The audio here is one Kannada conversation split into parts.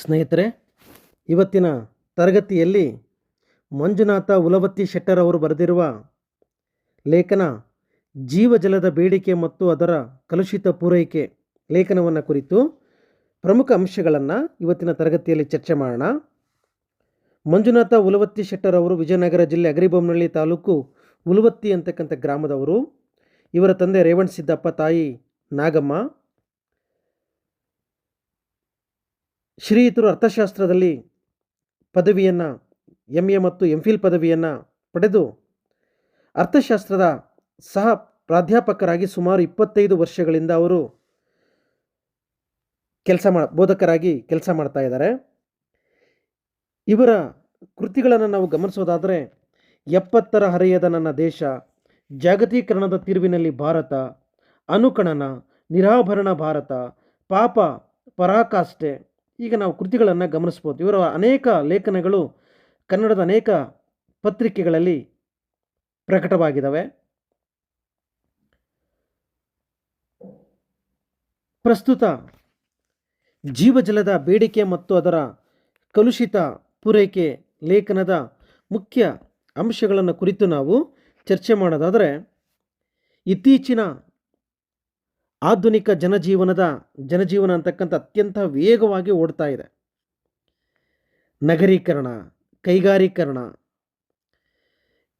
ಸ್ನೇಹಿತರೆ, ಇವತ್ತಿನ ತರಗತಿಯಲ್ಲಿ ಮಂಜುನಾಥ ಉಲವತ್ತಿ ಶೆಟ್ಟರ್ ಅವರು ಬರೆದಿರುವ ಲೇಖನ ಜೀವಜಲದ ಬೇಡಿಕೆ ಮತ್ತು ಅದರ ಕಲುಷಿತ ಪೂರೈಕೆ ಲೇಖನವನ್ನು ಕುರಿತು ಪ್ರಮುಖ ಅಂಶಗಳನ್ನು ಇವತ್ತಿನ ತರಗತಿಯಲ್ಲಿ ಚರ್ಚೆ ಮಾಡೋಣ. ಮಂಜುನಾಥ ಉಲವತ್ತಿ ಶೆಟ್ಟರ್ ಅವರು ವಿಜಯನಗರ ಜಿಲ್ಲೆ ಅಗರಿಬೊಮ್ಮನಹಳ್ಳಿ ತಾಲೂಕು ಉಲವತ್ತಿ ಅಂತಕ್ಕಂಥ ಗ್ರಾಮದವರು. ಇವರ ತಂದೆ ರೇವಣ್ ಸಿದ್ದಪ್ಪ ತಾಯಿ ನಾಗಮ್ಮ. ಶ್ರೀಯುತರು ಅರ್ಥಶಾಸ್ತ್ರದಲ್ಲಿ ಪದವಿಯನ್ನು ಎಂ ಎ ಮತ್ತು ಎಂ ಫಿಲ್ ಪದವಿಯನ್ನು ಪಡೆದು ಅರ್ಥಶಾಸ್ತ್ರದ ಸಹ ಪ್ರಾಧ್ಯಾಪಕರಾಗಿ ಸುಮಾರು ಇಪ್ಪತ್ತೈದು ವರ್ಷಗಳಿಂದ ಅವರು ಕೆಲಸ ಮಾ, ಬೋಧಕರಾಗಿ ಕೆಲಸ ಮಾಡ್ತಾ ಇದ್ದಾರೆ. ಇವರ ಕೃತಿಗಳನ್ನು ನಾವು ಗಮನಿಸೋದಾದರೆ, ಎಪ್ಪತ್ತರ ಹರೆಯದ ನನ್ನ ದೇಶ, ಜಾಗತೀಕರಣದ ತಿರುವಿನಲ್ಲಿ ಭಾರತ, ಅನುಕಣನ, ನಿರಾಭರಣ ಭಾರತ, ಪಾಪ ಪರಾಕಾಷ್ಠೆ ಈಗ ನಾವು ಕೃತಿಗಳನ್ನು ಗಮನಿಸ್ಬೋದು. ಇವರ ಅನೇಕ ಲೇಖನಗಳು ಕನ್ನಡದ ಅನೇಕ ಪತ್ರಿಕೆಗಳಲ್ಲಿ ಪ್ರಕಟವಾಗಿದ್ದಾವೆ. ಪ್ರಸ್ತುತ ಜೀವಜಲದ ಬೇಡಿಕೆ ಮತ್ತು ಅದರ ಕಲುಷಿತ ಪೂರೈಕೆ ಲೇಖನದ ಮುಖ್ಯ ಅಂಶಗಳನ್ನು ಕುರಿತು ನಾವು ಚರ್ಚೆ ಮಾಡೋದಾದರೆ ಇತ್ತೀಚಿನ ಆಧುನಿಕ ಜನಜೀವನದ, ಜನಜೀವನ ಅಂತಕ್ಕಂಥ ಅತ್ಯಂತ ವೇಗವಾಗಿ ಓಡ್ತಾ ಇದೆ. ನಗರೀಕರಣ, ಕೈಗಾರೀಕರಣ,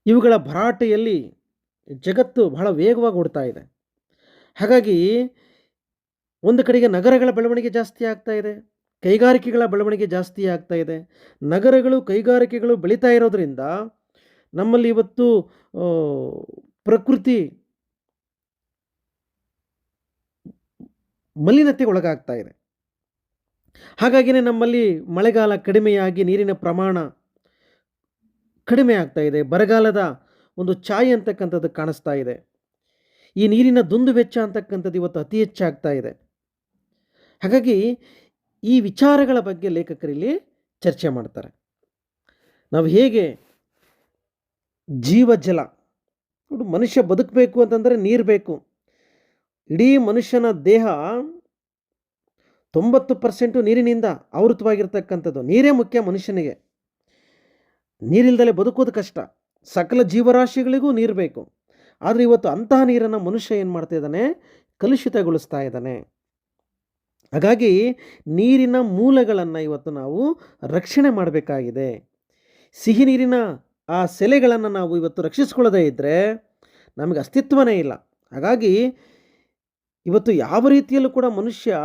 ಇವುಗಳ ಭರಾಟೆಯಲ್ಲಿ ಜಗತ್ತು ಬಹಳ ವೇಗವಾಗಿ ಓಡ್ತಾ ಇದೆ. ಹಾಗಾಗಿ ಒಂದು ಕಡೆಗೆ ನಗರಗಳ ಬೆಳವಣಿಗೆ ಜಾಸ್ತಿ ಆಗ್ತಾ ಇದೆ, ಕೈಗಾರಿಕೆಗಳ ಬೆಳವಣಿಗೆ ಜಾಸ್ತಿ ಆಗ್ತಾ ಇದೆ. ನಗರಗಳು, ಕೈಗಾರಿಕೆಗಳು ಬೆಳೀತಾ ಇರೋದರಿಂದ ನಮ್ಮಲ್ಲಿ ಇವತ್ತು ಪ್ರಕೃತಿ ಮಲಿನತೆಗೆ ಒಳಗಾಗ್ತಾ ಇದೆ ಹಾಗಾಗಿಯೇ ನಮ್ಮಲ್ಲಿ ಮಳೆಗಾಲ ಕಡಿಮೆಯಾಗಿ ನೀರಿನ ಪ್ರಮಾಣ ಕಡಿಮೆ ಆಗ್ತಾ ಇದೆ ಬರಗಾಲದ ಒಂದು ಛಾಯೆ ಅಂತಕ್ಕಂಥದ್ದು ಕಾಣಿಸ್ತಾ ಇದೆ ಈ ನೀರಿನ ದುಂದು ವೆಚ್ಚ ಅಂತಕ್ಕಂಥದ್ದು ಇವತ್ತು ಅತಿ ಹೆಚ್ಚಾಗ್ತಾ ಇದೆ ಹಾಗಾಗಿ ಈ ವಿಚಾರಗಳ ಬಗ್ಗೆ ಲೇಖಕರಲ್ಲಿ ಚರ್ಚೆ ಮಾಡ್ತಾರೆ. ನಾವು ಹೇಗೆ ಜೀವಜಲ ನೋಡು ಮನುಷ್ಯ ಬದುಕಬೇಕು ಅಂತಂದರೆ ನೀರು ಬೇಕು. ಇಡೀ ಮನುಷ್ಯನ ದೇಹ ತೊಂಬತ್ತು ಪರ್ಸೆಂಟು ನೀರಿನಿಂದ ಆವೃತವಾಗಿರ್ತಕ್ಕಂಥದ್ದು. ನೀರೇ ಮುಖ್ಯ ಮನುಷ್ಯನಿಗೆ. ನೀರಿಲ್ದಲೆ ಬದುಕೋದು ಕಷ್ಟ. ಸಕಲ ಜೀವರಾಶಿಗಳಿಗೂ ನೀರು ಬೇಕು. ಆದರೆ ಇವತ್ತು ಅಂತಹ ನೀರನ್ನು ಮನುಷ್ಯ ಏನು ಮಾಡ್ತಾ ಇದ್ದಾನೆ? ಕಲುಷಿತಗೊಳಿಸ್ತಾ ಇದ್ದಾನೆ. ಹಾಗಾಗಿ ನೀರಿನ ಮೂಲಗಳನ್ನು ಇವತ್ತು ನಾವು ರಕ್ಷಣೆ ಮಾಡಬೇಕಾಗಿದೆ. ಸಿಹಿ ನೀರಿನ ಆ ಸೆಲೆಗಳನ್ನು ನಾವು ಇವತ್ತು ರಕ್ಷಿಸ್ಕೊಳ್ಳದೇ ಇದ್ದರೆ ನಮಗೆ ಅಸ್ತಿತ್ವನೇ ಇಲ್ಲ. ಹಾಗಾಗಿ ಇವತ್ತು ಯಾವ ರೀತಿಯಲ್ಲೂ ಕೂಡ ಮನುಷ್ಯ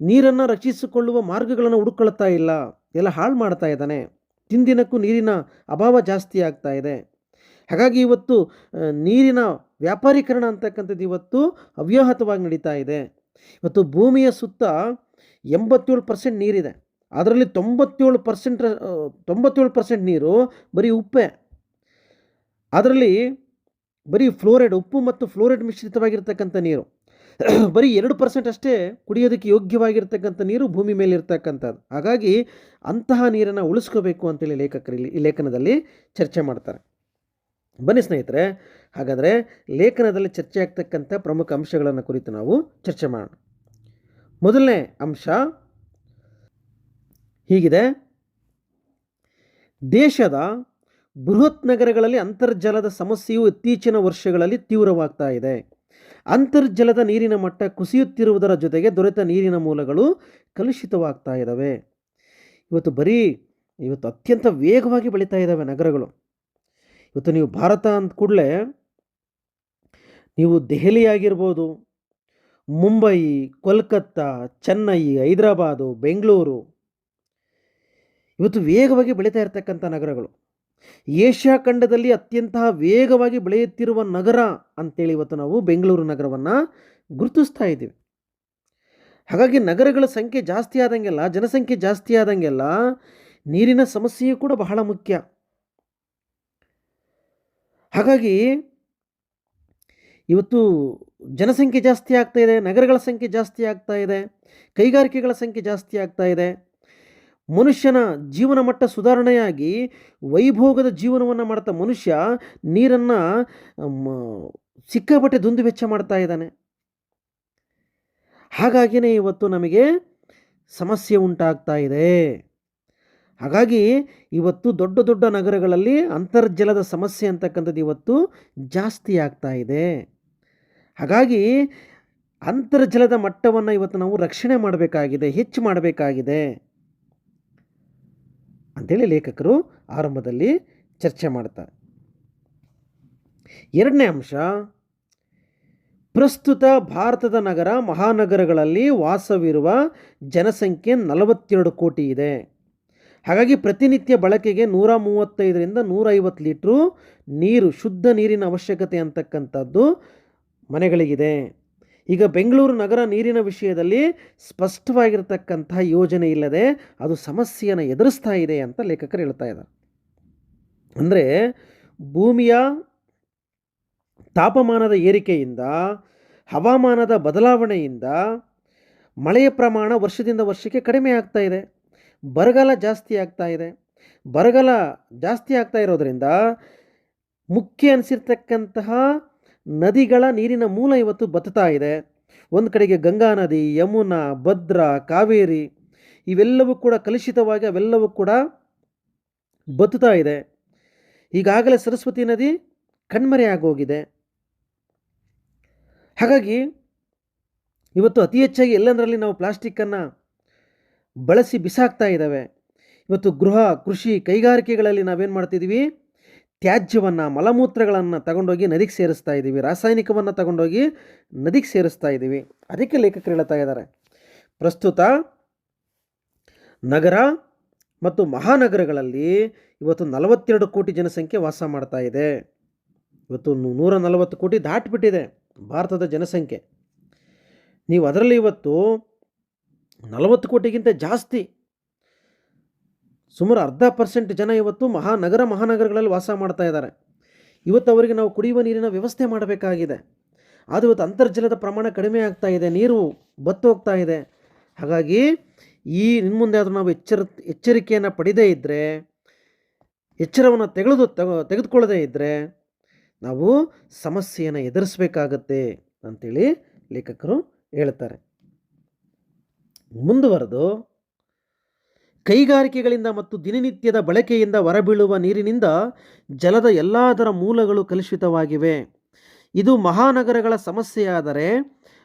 ನೀರನ್ನು ರಕ್ಷಿಸಿಕೊಳ್ಳುವ ಮಾರ್ಗಗಳನ್ನು ಹುಡುಕೊಳ್ತಾ ಇಲ್ಲ. ಎಲ್ಲ ಹಾಳು ಮಾಡ್ತಾ ಇದ್ದಾನೆ. ದಿನದಿನಕ್ಕೂ ನೀರಿನ ಅಭಾವ ಜಾಸ್ತಿ ಆಗ್ತಾ ಇದೆ. ಹಾಗಾಗಿ ಇವತ್ತು ನೀರಿನ ವ್ಯಾಪಾರೀಕರಣ ಅಂತಕ್ಕಂಥದ್ದು ಇವತ್ತು ಅವ್ಯಾಹತವಾಗಿ ನಡೀತಾ ಇದೆ. ಇವತ್ತು ಭೂಮಿಯ ಸುತ್ತ ಎಂಬತ್ತೇಳು ಪರ್ಸೆಂಟ್ ನೀರಿದೆ. ಅದರಲ್ಲಿ ತೊಂಬತ್ತೇಳು ಪರ್ಸೆಂಟ್ ತೊಂಬತ್ತೇಳು ಪರ್ಸೆಂಟ್ ನೀರು ಬರೀ ಉಪ್ಪೆ. ಅದರಲ್ಲಿ ಬರೀ ಫ್ಲೋರೈಡ್, ಉಪ್ಪು ಮತ್ತು ಫ್ಲೋರೈಡ್ ಮಿಶ್ರಿತವಾಗಿರ್ತಕ್ಕಂಥ ನೀರು. ಬರೀ ಎರಡು ಪರ್ಸೆಂಟ್ ಅಷ್ಟೇ ಕುಡಿಯೋದಕ್ಕೆ ಯೋಗ್ಯವಾಗಿರ್ತಕ್ಕಂಥ ನೀರು ಭೂಮಿ ಮೇಲೆ ಇರ್ತಕ್ಕಂಥದ್ದು. ಹಾಗಾಗಿ ಅಂತಹ ನೀರನ್ನು ಉಳಿಸ್ಕೋಬೇಕು ಅಂತೇಳಿ ಲೇಖಕರು ಈ ಲೇಖನದಲ್ಲಿ ಚರ್ಚೆ ಮಾಡ್ತಾರೆ. ಬನ್ನಿ ಸ್ನೇಹಿತರೆ, ಹಾಗಾದರೆ ಲೇಖನದಲ್ಲಿ ಚರ್ಚೆ ಆಗ್ತಕ್ಕಂಥ ಪ್ರಮುಖ ಅಂಶಗಳನ್ನು ಕುರಿತು ನಾವು ಚರ್ಚೆ ಮಾಡೋಣ. ಮೊದಲನೇ ಅಂಶ ಹೀಗಿದೆ. ದೇಶದ ಬೃಹತ್ ನಗರಗಳಲ್ಲಿ ಅಂತರ್ಜಲದ ಸಮಸ್ಯೆಯು ಇತ್ತೀಚಿನ ವರ್ಷಗಳಲ್ಲಿ ತೀವ್ರವಾಗ್ತಾ ಇದೆ. ಅಂತರ್ಜಲದ ನೀರಿನ ಮಟ್ಟ ಕುಸಿಯುತ್ತಿರುವುದರ ಜೊತೆಗೆ ದೊರೆತ ನೀರಿನ ಮೂಲಗಳು ಕಲುಷಿತವಾಗ್ತಾ ಇದ್ದಾವೆ. ಇವತ್ತು ಬರೀ, ಇವತ್ತು ಅತ್ಯಂತ ವೇಗವಾಗಿ ಬೆಳೀತಾ ಇದ್ದಾವೆ ನಗರಗಳು. ಇವತ್ತು ನೀವು ಭಾರತ ಅಂದ ಕೂಡಲೇ ನೀವು ದೆಹಲಿ ಆಗಿರ್ಬೋದು ಮುಂಬೈ, ಕೋಲ್ಕತ್ತಾ, ಚೆನ್ನೈ, ಹೈದರಾಬಾದು, ಬೆಂಗಳೂರು, ಇವತ್ತು ವೇಗವಾಗಿ ಬೆಳೀತಾ ಇರ್ತಕ್ಕಂಥ ನಗರಗಳು. ಏಷ್ಯಾ ಖಂಡದಲ್ಲಿ ಅತ್ಯಂತ ವೇಗವಾಗಿ ಬೆಳೆಯುತ್ತಿರುವ ನಗರ ಅಂತೇಳಿ ಇವತ್ತು ನಾವು ಬೆಂಗಳೂರು ನಗರವನ್ನು ಗುರುತಿಸ್ತಾ ಇದ್ದೀವಿ. ಹಾಗಾಗಿ ನಗರಗಳ ಸಂಖ್ಯೆ ಜಾಸ್ತಿ ಆದಂಗೆಲ್ಲ, ಜನಸಂಖ್ಯೆ ಜಾಸ್ತಿ ಆದಂಗೆಲ್ಲ ನೀರಿನ ಸಮಸ್ಯೆಯೂ ಕೂಡ ಬಹಳ ಮುಖ್ಯ. ಹಾಗಾಗಿ ಇವತ್ತು ಜನಸಂಖ್ಯೆ ಜಾಸ್ತಿ ಆಗ್ತಾ ಇದೆ, ನಗರಗಳ ಸಂಖ್ಯೆ ಜಾಸ್ತಿ ಆಗ್ತಾ ಇದೆ, ಕೈಗಾರಿಕೆಗಳ ಸಂಖ್ಯೆ ಜಾಸ್ತಿ ಆಗ್ತಾ ಇದೆ. ಮನುಷ್ಯನ ಜೀವನ ಮಟ್ಟ ಸುಧಾರಣೆಯಾಗಿ ವೈಭೋಗದ ಜೀವನವನ್ನು ಮಾಡ್ತಾ ಮನುಷ್ಯ ನೀರನ್ನು ಸಿಕ್ಕಾಪಟ್ಟೆ ದುಂದು ವೆಚ್ಚ ಮಾಡ್ತಾ ಇದ್ದಾನೆ. ಹಾಗಾಗಿಯೇ ಇವತ್ತು ನಮಗೆ ಸಮಸ್ಯೆ ಉಂಟಾಗ್ತಾ ಇದೆ. ಹಾಗಾಗಿ ಇವತ್ತು ದೊಡ್ಡ ದೊಡ್ಡ ನಗರಗಳಲ್ಲಿ ಅಂತರ್ಜಲದ ಸಮಸ್ಯೆ ಅಂತಕ್ಕಂಥದ್ದು ಇವತ್ತು ಜಾಸ್ತಿ ಆಗ್ತಾ ಇದೆ. ಹಾಗಾಗಿ ಅಂತರ್ಜಲದ ಮಟ್ಟವನ್ನು ಇವತ್ತು ನಾವು ರಕ್ಷಣೆ ಮಾಡಬೇಕಾಗಿದೆ, ಹೆಚ್ಚು ಮಾಡಬೇಕಾಗಿದೆ. ಅಂತೇಳಿ ಲೇಖಕರು ಆರಂಭದಲ್ಲಿ ಚರ್ಚೆ ಮಾಡ್ತಾರೆ. ಎರಡನೇ ಅಂಶ, ಪ್ರಸ್ತುತ ಭಾರತದ ನಗರ ಮಹಾನಗರಗಳಲ್ಲಿ ವಾಸವಿರುವ ಜನಸಂಖ್ಯೆ ನಲವತ್ತೆರಡು ಕೋಟಿ ಇದೆ. ಹಾಗಾಗಿ ಪ್ರತಿನಿತ್ಯ ಬಳಕೆಗೆ ನೂರ ಮೂವತ್ತೈದರಿಂದ ನೂರೈವತ್ತು ಲೀಟ್ರು ನೀರು, ಶುದ್ಧ ನೀರಿನ ಅವಶ್ಯಕತೆ ಅಂತಕ್ಕಂಥದ್ದು ಮನೆಗಳಿಗಿದೆ. ಈಗ ಬೆಂಗಳೂರು ನಗರ ನೀರಿನ ವಿಷಯದಲ್ಲಿ ಸ್ಪಷ್ಟವಾಗಿರ್ತಕ್ಕಂಥ ಯೋಜನೆ ಇಲ್ಲದೆ ಅದು ಸಮಸ್ಯೆಯನ್ನು ಎದುರಿಸ್ತಾ ಇದೆ ಅಂತ ಲೇಖಕರು ಹೇಳ್ತಾ ಇದ್ದಾರೆ. ಅಂದರೆ ಭೂಮಿಯ ತಾಪಮಾನದ ಏರಿಕೆಯಿಂದ, ಹವಾಮಾನದ ಬದಲಾವಣೆಯಿಂದ ಮಳೆಯ ಪ್ರಮಾಣ ವರ್ಷದಿಂದ ವರ್ಷಕ್ಕೆ ಕಡಿಮೆ ಆಗ್ತಾ ಇದೆ. ಬರಗಾಲ ಜಾಸ್ತಿ ಆಗ್ತಾ ಇದೆ. ಬರಗಾಲ ಜಾಸ್ತಿ ಆಗ್ತಾ ಇರೋದರಿಂದ ಮುಖ್ಯ ಅನಿಸಿರ್ತಕ್ಕಂತಹ ನದಿಗಳ ನೀರಿನ ಮೂಲ ಇವತ್ತು ಬತ್ತಾ ಇದೆ. ಒಂದು ಕಡೆಗೆ ಗಂಗಾ ನದಿ, ಯಮುನಾ, ಭದ್ರಾ, ಕಾವೇರಿ ಇವೆಲ್ಲವೂ ಕೂಡ ಕಲುಷಿತವಾಗಿ ಅವೆಲ್ಲವೂ ಕೂಡ ಬತ್ತುತ್ತಾ ಇದೆ. ಈಗಾಗಲೇ ಸರಸ್ವತಿ ನದಿ ಕಣ್ಮರೆಯಾಗೋಗಿದೆ ಹಾಗಾಗಿ ಇವತ್ತು ಅತಿ ಹೆಚ್ಚಾಗಿ ಎಲ್ಲೆಂದರಲ್ಲಿ ನಾವು ಪ್ಲಾಸ್ಟಿಕ್ಕನ್ನು ಬಳಸಿ ಬಿಸಾಕ್ತಾ ಇದ್ದಾವೆ ಇವತ್ತು ಗೃಹ, ಕೃಷಿ, ಕೈಗಾರಿಕೆಗಳಲ್ಲಿ ನಾವೇನು ಮಾಡ್ತಿದ್ದೀವಿ ತ್ಯಾಜ್ಯವನ್ನು, ಮಲಮೂತ್ರಗಳನ್ನು ತಗೊಂಡೋಗಿ ನದಿಗೆ ಸೇರಿಸ್ತಾ ಇದ್ದೀವಿ ರಾಸಾಯನಿಕವನ್ನು ತಗೊಂಡೋಗಿ ನದಿಗೆ ಸೇರಿಸ್ತಾ ಇದ್ದೀವಿ ಅದಕ್ಕೆ ಲೇಖಕರು ಹೇಳ್ತಾ ಇದ್ದಾರೆ. ಪ್ರಸ್ತುತ ನಗರ ಮತ್ತು ಮಹಾನಗರಗಳಲ್ಲಿ ಇವತ್ತು ನಲವತ್ತೆರಡು ಕೋಟಿ ಜನಸಂಖ್ಯೆ ವಾಸ ಮಾಡ್ತಾ ಇದೆ. ಇವತ್ತು ನೂರ ನಲವತ್ತು ಕೋಟಿ ದಾಟಿಬಿಟ್ಟಿದೆ ಭಾರತದ ಜನಸಂಖ್ಯೆ. ನೀವು ಅದರಲ್ಲಿ ಇವತ್ತು ನಲವತ್ತು ಕೋಟಿಗಿಂತ ಜಾಸ್ತಿ ಸುಮಾರು ಅರ್ಧ ಪರ್ಸೆಂಟ್ ಜನ ಇವತ್ತು ಮಹಾನಗರ, ಮಹಾನಗರಗಳಲ್ಲಿ ವಾಸ ಮಾಡ್ತಾ ಇದ್ದಾರೆ. ಇವತ್ತು ಅವರಿಗೆ ನಾವು ಕುಡಿಯುವ ನೀರಿನ ವ್ಯವಸ್ಥೆ ಮಾಡಬೇಕಾಗಿದೆ. ಅದು ಇವತ್ತು ಅಂತರ್ಜಲದ ಪ್ರಮಾಣ ಕಡಿಮೆ ಆಗ್ತಾ ಇದೆ, ನೀರು ಬತ್ತು ಹೋಗ್ತಾ ಇದೆ. ಹಾಗಾಗಿ ಈ ಇನ್ನು ಮುಂದೆ ಆದರೂ ನಾವು ಎಚ್ಚರ, ಎಚ್ಚರಿಕೆಯನ್ನು ಪಡೆದೇ ಇದ್ದರೆ ಎಚ್ಚರವನ್ನು ತೆಗೆದು ತಗೊ ತೆಗೆದುಕೊಳ್ಳದೇ ಇದ್ದರೆ ನಾವು ಸಮಸ್ಯೆಯನ್ನು ಎದುರಿಸಬೇಕಾಗತ್ತೆ ಅಂತೇಳಿ ಲೇಖಕರು ಹೇಳ್ತಾರೆ. ಮುಂದುವರೆದು ಕೈಗಾರಿಕೆಗಳಿಂದ ಮತ್ತು ದಿನನಿತ್ಯದ ಬಳಕೆಯಿಂದ ಹೊರಬೀಳುವ ನೀರಿನಿಂದ ಜಲದ ಎಲ್ಲದರ ಮೂಲಗಳು ಕಲುಷಿತವಾಗಿವೆ. ಇದು ಮಹಾನಗರಗಳ ಸಮಸ್ಯೆಯಾದರೆ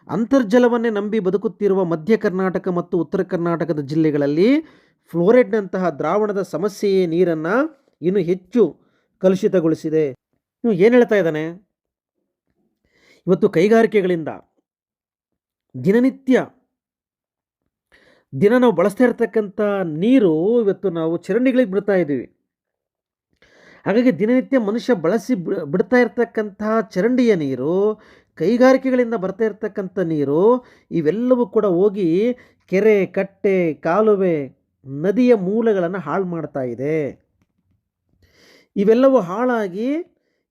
ಅಂತರ್ಜಲವನ್ನೇ ನಂಬಿ ಬದುಕುತ್ತಿರುವ ಮಧ್ಯ ಕರ್ನಾಟಕ ಮತ್ತು ಉತ್ತರ ಕರ್ನಾಟಕದ ಜಿಲ್ಲೆಗಳಲ್ಲಿ ಫ್ಲೋರೈಡ್ನಂತಹ ದ್ರಾವಣದ ಸಮಸ್ಯೆಯೇ ನೀರನ್ನು ಇನ್ನು ಹೆಚ್ಚು ಕಲುಷಿತಗೊಳಿಸಿದೆ. ಇವು ಏನು ಹೇಳ್ತಾ ಇದ್ದಾನೆ? ಇವತ್ತು ಕೈಗಾರಿಕೆಗಳಿಂದ ದಿನನಿತ್ಯ ದಿನ ನಾವು ಬಳಸ್ತಾ ಇರತಕ್ಕಂಥ ನೀರು ಇವತ್ತು ನಾವು ಚರಂಡಿಗಳಿಗೆ ಬಿಡ್ತಾ ಇದ್ದೀವಿ. ಹಾಗಾಗಿ ದಿನನಿತ್ಯ ಮನುಷ್ಯ ಬಳಸಿ ಬಿಡ್ತಾ ಇರತಕ್ಕಂಥ ಚರಂಡಿಯ ನೀರು, ಕೈಗಾರಿಕೆಗಳಿಂದ ಬರ್ತಾ ಇರ್ತಕ್ಕಂಥ ನೀರು, ಇವೆಲ್ಲವೂ ಕೂಡ ಹೋಗಿ ಕೆರೆ, ಕಟ್ಟೆ, ಕಾಲುವೆ, ನದಿಯ ಮೂಲಗಳನ್ನು ಹಾಳು ಮಾಡ್ತಾ ಇದೆ. ಇವೆಲ್ಲವೂ ಹಾಳಾಗಿ